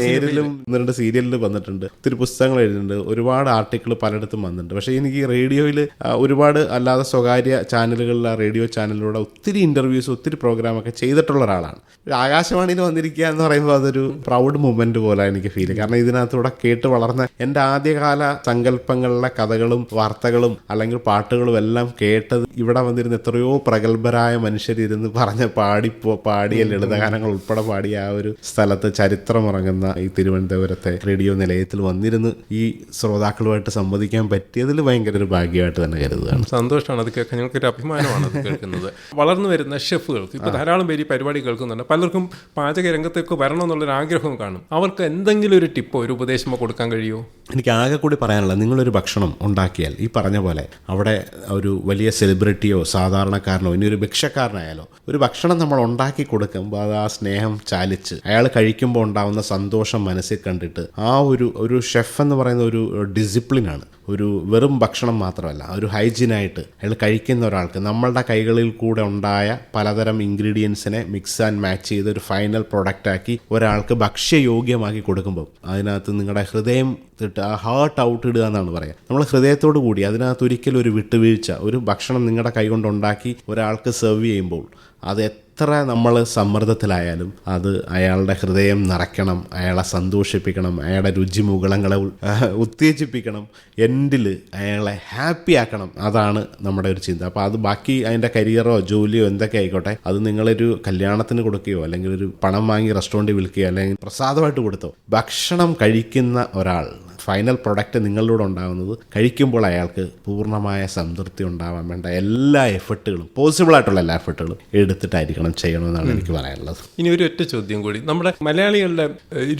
നേരിലും രണ്ട് സീരിയലിൽ വന്നിട്ടുണ്ട്. ഒത്തിരി പുസ്തകങ്ങൾ എഴുതുന്നുണ്ട് ഒരുപാട് ആർട്ടിക്കിൾ പലയിടത്തും വന്നിട്ടുണ്ട്. പക്ഷേ എനിക്ക് റേഡിയോയിൽ ഒരുപാട് അല്ലാതെ സ്വകാര്യ ചാനലുകളിൽ റേഡിയോ ചാനലിലൂടെ ഒത്തിരി ഇന്റർവ്യൂസ് ഒത്തിരി പ്രോഗ്രാം ഒക്കെ ചെയ്തിട്ടുള്ള ഒരാളാണ്. ആകാശവാണിയിൽ വന്നിരിക്കുക എന്ന് പറയുമ്പോൾ അതൊരു പ്രൗഡ് മൊമെന്റ് പോലെ എനിക്ക് ഫീൽ കാരണം ഇതിനകത്തൂടെ കേട്ട് വളർന്ന എന്റെ ആദ്യകാല സങ്കല്പങ്ങളിലെ കഥകളും വാർത്തകളും അല്ലെങ്കിൽ പാട്ടുകളും എല്ലാം കേട്ടത് ഇവിടെ വന്നിരുന്ന എത്രയോ പ്രഗത്ഭരായ മനുഷ്യരിരുന്ന് പറഞ്ഞ പാടി പാടിയ ലളിതഗാനങ്ങൾ ഉൾപ്പെടെ പാടിയ ആ ഒരു സ്ഥലത്ത് ചരിത്രമുറങ്ങുന്ന ഈ തിരുവനന്തപുരത്തെ റേഡിയോ നിലയത്തിൽ വന്നിരുന്ന് ഈ ശ്രോതാക്കളുമായിട്ട് സംവദിക്കാൻ പറ്റിയതിൽ ഭയങ്കര ഒരു ഭാഗ്യമായിട്ട് തന്നെ കരുതുകയാണ്. സന്തോഷമാണ് അത് കേൾക്കാൻ. ഞങ്ങൾക്കൊരു അഭിമാനമാണ് അത് കേൾക്കുന്നത്. വളർന്നു വരുന്ന ഷെഫുകൾക്ക് ഇപ്പോൾ ധാരാളം പേര് ഈ പരിപാടി കേൾക്കുന്നുണ്ട്. പലർക്കും പാചക രംഗത്തേക്ക് വരണമെന്നുള്ളൊരു ആഗ്രഹം ആഗ്രഹവും കാണും. അവർക്ക് എന്തെങ്കിലും എന്തെങ്കിലും ഒരു ടിപ്പോ ഒരു ഉപദേശമോ കൊടുക്കാൻ കഴിയുമോ? എനിക്ക് ആകെ കൂടി പറയാനുള്ളത് നിങ്ങളൊരു ഭക്ഷണം ഉണ്ടാക്കിയാൽ ഈ പറഞ്ഞ പോലെ അവിടെ ഒരു വലിയ സെലിബ്രിറ്റിയോ സാധാരണക്കാരനോ ഇനി ഒരു ഭിക്ഷക്കാരനായാലോ ഒരു ഭക്ഷണം നമ്മൾ ഉണ്ടാക്കി കൊടുക്കുമ്പോൾ അത് ആ സ്നേഹം ചാലിച്ച് അയാൾ കഴിക്കുമ്പോൾ ഉണ്ടാവുന്ന സന്തോഷം മനസ്സിൽ കണ്ടിട്ട് ആ ഒരു ഒരു ഷെഫ് എന്ന് പറയുന്ന ഒരു ഡിസിപ്ലിനാണ് ഒരു വെറും ഭക്ഷണം മാത്രമല്ല ഒരു ഹൈജീനായിട്ട് അയാൾ കഴിക്കുന്ന ഒരാൾക്ക് നമ്മളുടെ കൈകളിൽ കൂടെ ഉണ്ടായ പലതരം ഇൻഗ്രീഡിയൻസിനെ മിക്സ് ആൻഡ് മാച്ച് ചെയ്ത് ഒരു ഫൈനൽ പ്രൊഡക്റ്റാക്കി ഒരാൾക്ക് ഭക്ഷ്യയോഗ്യമാക്കി കൊടുക്കുമ്പോൾ അതിനകത്ത് നിങ്ങളുടെ ഹൃദയം തിട്ട് ആ ഹാർട്ട് ഔട്ട് ഇടുക എന്നാണ് പറയുക. നമ്മൾ ഹൃദയത്തോട് കൂടി അതിനകത്ത് ഒരിക്കലും ഒരു വിട്ടുവീഴ്ച ഒരു ഭക്ഷണം നിങ്ങളുടെ കൈ കൊണ്ട് ഉണ്ടാക്കി ഒരാൾക്ക് സെർവ് ചെയ്യുമ്പോൾ അത് എത്ര നമ്മൾ സമ്മർദ്ദത്തിലായാലും അത് അയാളുടെ ഹൃദയം നിറയ്ക്കണം അയാളെ സന്തോഷിപ്പിക്കണം അയാളുടെ രുചി മുകളങ്ങളെ ഉത്തേജിപ്പിക്കണം എൻഡിൽ അയാളെ ഹാപ്പി ആക്കണം. അതാണ് നമ്മുടെ ഒരു ചിന്ത. അപ്പോൾ അത് ബാക്കി അതിന്റെ കരിയറോ ജോലിയോ എന്തൊക്കെ ആയിക്കോട്ടെ അത് നിങ്ങളൊരു കല്യാണത്തിന് കൊടുക്കുകയോ അല്ലെങ്കിൽ ഒരു പണം വാങ്ങി റെസ്റ്റോറന്റ് വിൽക്കുകയോ അല്ലെങ്കിൽ പ്രസാദമായിട്ട് കൊടുത്തോ ഭക്ഷണം കഴിക്കുന്ന ഒരാൾ ഫൈനൽ പ്രൊഡക്റ്റ് നിങ്ങളിലൂടെ ഉണ്ടാകുന്നത് കഴിക്കുമ്പോൾ അയാൾക്ക് പൂർണമായ സംതൃപ്തി ഉണ്ടാവാൻ വേണ്ട എല്ലാ എഫർട്ടുകളും പോസിബിൾ ആയിട്ടുള്ള എല്ലാ എഫർട്ടുകളും എടുത്തിട്ടായിരിക്കണം ചെയ്യണമെന്നാണ് എനിക്ക് പറയാനുള്ളത്. ഇനി ഒരു ഒറ്റ ചോദ്യം കൂടി. നമ്മുടെ മലയാളികളുടെ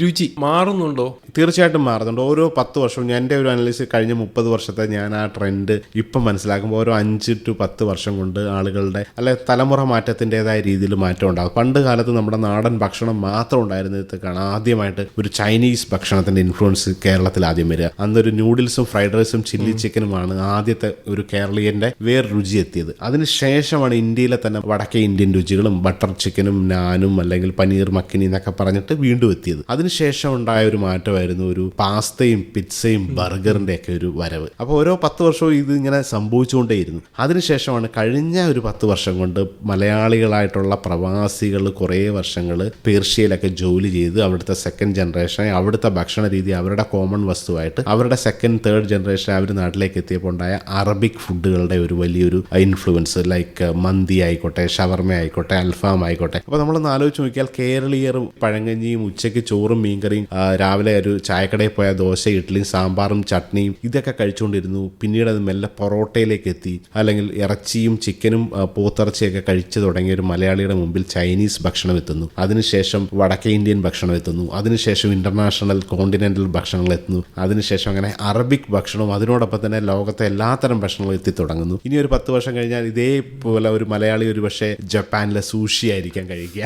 രുചി മാറുന്നുണ്ടോ? തീർച്ചയായിട്ടും മാറുന്നുണ്ട്. ഓരോ പത്ത് വർഷവും ഞാൻ എന്റെ ഒരു അനലിസ് കഴിഞ്ഞ മുപ്പത് വർഷത്തെ ഞാൻ ആ ട്രെൻഡ് ഇപ്പം മനസ്സിലാക്കുമ്പോൾ ഓരോ അഞ്ച് ടു പത്ത് വർഷം കൊണ്ട് ആളുകളുടെ അല്ലെ തലമുറ മാറ്റത്തിന്റെതായ രീതിയിൽ മാറ്റം ഉണ്ടാകും. പണ്ട് കാലത്ത് നമ്മുടെ നാടൻ ഭക്ഷണം മാത്രം ഉണ്ടായിരുന്നതാണ് ആദ്യമായിട്ട് ഒരു ചൈനീസ് ഭക്ഷണത്തിന്റെ ഇൻഫ്ലുവൻസ് കേരളത്തിൽ ആദ്യം വരിക. അന്നൊരു നൂഡിൽസും ഫ്രൈഡ് റൈസും ചില്ലി ചിക്കനുമാണ് ആദ്യത്തെ ഒരു കേരളീയന്റെ വേർ രുചി എത്തിയത് അതിനുശേഷമാണ് ഇന്ത്യയിലെ തന്നെ വടക്കേ ഇന്ത്യൻ രുചികളും ബട്ടർ ചിക്കനും നാനും അല്ലെങ്കിൽ പനീർ മക്കിനി എന്നൊക്കെ പറഞ്ഞിട്ട് വീണ്ടും എത്തിയത്. അതിനുശേഷം ഉണ്ടായ ഒരു മാറ്റമായിരുന്നു ഒരു പാസ്തയും പിസ്സയും ബർഗറിന്റെ ഒക്കെ ഒരു വരവ്. അപ്പോൾ ഓരോ പത്ത് വർഷവും ഇത് ഇങ്ങനെ സംഭവിച്ചുകൊണ്ടേയിരുന്നു. അതിനുശേഷമാണ് കഴിഞ്ഞ ഒരു പത്ത് വർഷം കൊണ്ട് മലയാളികളായിട്ടുള്ള പ്രവാസികൾ കുറേ വർഷങ്ങൾ പേർഷ്യയിലൊക്കെ ജോലി ചെയ്ത് അവിടുത്തെ സെക്കൻഡ് ജനറേഷൻ അവിടുത്തെ ഭക്ഷണ രീതി അവരുടെ കോമൺ വസ്തുവായിട്ട് അവരുടെ സെക്കൻഡ് തേർഡ് ജനറേഷൻ അവർ നാട്ടിലേക്ക് എത്തിയപ്പോൾ ഉണ്ടായ അറബിക് ഫുഡുകളുടെ ഒരു വലിയൊരു ഇൻഫ്ലുവൻസ് ലൈക്ക് മന്തി ആയിക്കോട്ടെ ഷവർമ ആയിക്കോട്ടെ അൽഫാം ആയിക്കോട്ടെ. അപ്പോൾ നമ്മളൊന്ന് ആലോചിച്ച് നോക്കിയാൽ കേരളീയർ പഴങ്കഞ്ഞിയും ഉച്ചയ്ക്ക് ചോറും മീൻകറിയും രാവിലെ ഒരു ചായക്കടയിൽ പോയ ദോശ ഇഡ്ഡലിയും സാമ്പാറും ചട്നിയും ഇതൊക്കെ കഴിച്ചുകൊണ്ടിരുന്നു പിന്നീട് അത് മെല്ലെ പൊറോട്ടയിലേക്ക് എത്തി. അല്ലെങ്കിൽ ഇറച്ചിയും ചിക്കനും പോത്തിറച്ചിയൊക്കെ കഴിച്ചു തുടങ്ങിയ ഒരു മലയാളിയുടെ മുമ്പിൽ ചൈനീസ് ഭക്ഷണം എത്തുന്നു. അതിനുശേഷം വടക്കേ ഇന്ത്യൻ ഭക്ഷണം എത്തുന്നു. അതിനുശേഷം ഇന്റർനാഷണൽ കോണ്ടിനെന്റൽ ഭക്ഷണങ്ങൾ എത്തുന്നു. അതിനുശേഷം അങ്ങനെ അറബിക് ഭക്ഷണവും അതിനോടൊപ്പം തന്നെ ലോകത്തെ എല്ലാത്തരം ഭക്ഷണങ്ങളും എത്തിത്തുടങ്ങുന്നു ഇനി ഒരു പത്ത് വർഷം കഴിഞ്ഞാൽ ഇതേപോലെ ഒരു മലയാളി ഒരു പക്ഷേ ജപ്പാനിലെ സൂഷി ആയിരിക്കാൻ കഴിക്കുക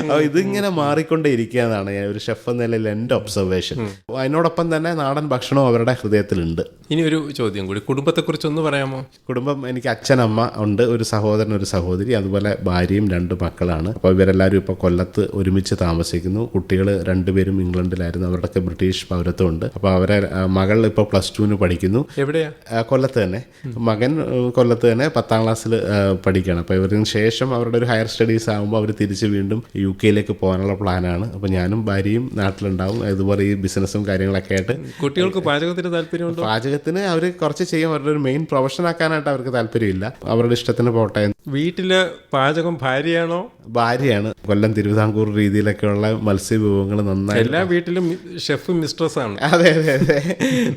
അപ്പോൾ ഇതിങ്ങനെ മാറിക്കൊണ്ടേ ഇരിക്കുക എന്നാണ് ഞാൻ ഒരു ഷെഫ് എന്ന നിലയിൽ എന്റെ ഒബ്സർവേഷൻ അതിനോടൊപ്പം തന്നെ നാടൻ ഭക്ഷണവും അവരുടെ ഹൃദയത്തിലുണ്ട്. ഇനി ഒരു ചോദ്യം കൂടി. കുടുംബത്തെക്കുറിച്ച് ഒന്ന് പറയാമോ? കുടുംബം എനിക്ക് അച്ഛനമ്മ ഉണ്ട് ഒരു സഹോദരൻ ഒരു സഹോദരി അതുപോലെ ഭാര്യയും രണ്ട് മക്കളാണ്. അപ്പോൾ ഇവരെല്ലാവരും ഇപ്പോൾ കൊല്ലത്ത് ഒരുമിച്ച് താമസിക്കുന്നു. കുട്ടികൾ രണ്ടുപേരും ഇംഗ്ലണ്ടിലായിരുന്നു. അവരുടെയൊക്കെ ബ്രിട്ടീഷ് പൗരത്വമുണ്ട് അപ്പോൾ അവരെ മകൾ ഇപ്പോൾ പ്ലസ് ടുവിന് പഠിക്കുന്നു. എവിടെയാ? കൊല്ലത്ത് തന്നെ. മകൻ കൊല്ലത്ത് തന്നെ പത്താം ക്ലാസ്സിൽ പഠിക്കുകയാണ് അപ്പോൾ ഇവരിന് ശേഷം അവരുടെ ഒരു ഹയർ സ്റ്റഡീസ് ആകുമ്പോൾ അവർ തിരിച്ച് വീണ്ടും യു കെയിലേക്ക് പോകാനുള്ള പ്ലാനാണ് അപ്പോൾ ഞാനും ഭാര്യയും നാട്ടിലുണ്ടാവും. ഇതുപോലെ ഈ ബിസിനസ്സും കാര്യങ്ങളൊക്കെ ആയിട്ട്. കുട്ടികൾക്ക് പാചകത്തിന് താല്പര്യം പാചകത്തിന് അവർ കുറച്ച് ചെയ്യും. അവരുടെ ഒരു മെയിൻ പ്രൊഫഷൻ ആക്കാനായിട്ട് അവർക്ക് താല്പര്യമില്ല. അവരുടെ ഇഷ്ടത്തിന് പോട്ടെ. വീട്ടിൽ പാചകം ഭാര്യയാണോ? ഭാര്യയാണ്. കൊല്ലം തിരുവിതാംകൂർ രീതിയിലൊക്കെയുള്ള മത്സ്യവിഭവങ്ങൾ നന്നായി എല്ലാ വീട്ടിലും ഷെഫ് മിസ്ട്രസ് ആണ്. അതെ അതെ.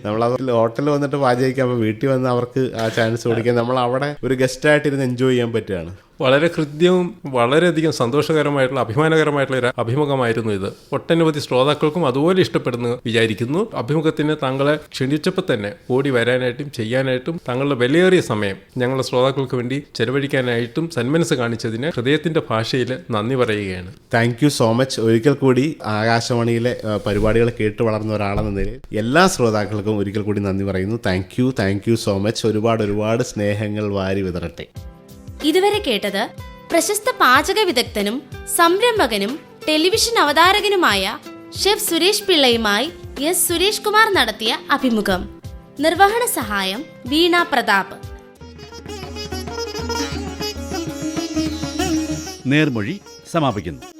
നമ്മൾ ഹോട്ടലിൽ വന്നിട്ട് പാചകിക്കാൻ അപ്പോൾ വീട്ടിൽ വന്ന് അവർക്ക് ആ ചാൻസ് കൊടുക്കാൻ നമ്മൾ അവിടെ ഒരു ഗസ്റ്റ് ആയിട്ടിരുന്ന് എൻജോയ് ചെയ്യാൻ പറ്റുകയാണ്. വളരെ ഹൃദ്യവും വളരെയധികം സന്തോഷകരമായിട്ടുള്ള അഭിമാനകരമായിട്ടുള്ള ഒരു അഭിമുഖമായിരുന്നു ഇത്. ഒട്ടനവധി ശ്രോതാക്കൾക്കും അതുപോലെ ഇഷ്ടപ്പെടുന്നു വിചാരിക്കുന്നു. അഭിമുഖത്തിന് താങ്കളെ ക്ഷണിച്ചപ്പോൾ തന്നെ ഓടി വരാനായിട്ടും ചെയ്യാനായിട്ടും താങ്കളുടെ വിലയേറിയ സമയം ഞങ്ങളുടെ ശ്രോതാക്കൾക്ക് വേണ്ടി ചെലവഴിക്കാനായിട്ടും സന്മനസ് കാണിച്ചതിന് ഹൃദയത്തിന്റെ ഭാഷയിൽ നന്ദി പറയുകയാണ്. താങ്ക് യു സോ മച്ച് ഒരിക്കൽ കൂടി ആകാശവാണിയിലെ പരിപാടികൾ കേട്ട് വളർന്ന ഒരാളെന്ന നിലയിൽ എല്ലാ ശ്രോതാക്കൾക്കും ഒരിക്കൽ കൂടി നന്ദി പറയുന്നു. Thank you thank you so much ഒരുപാട് ഒരുപാട് സ്നേഹങ്ങൾ വാരി വിതറട്ടെ. ഇതുവരെ കേട്ടത് പ്രശസ്ത പാചക വിദഗ്ധനും സംരംഭകനും ടെലിവിഷൻ അവതാരകനുമായ ഷെഫ് സുരേഷ് പിള്ളയുമായി എസ് സുരേഷ് കുമാർ നടത്തിയ അഭിമുഖം. നിർവഹണ സഹായം വീണ പ്രതാപ്. നേർമൊഴി സമാപിക്കുന്നു.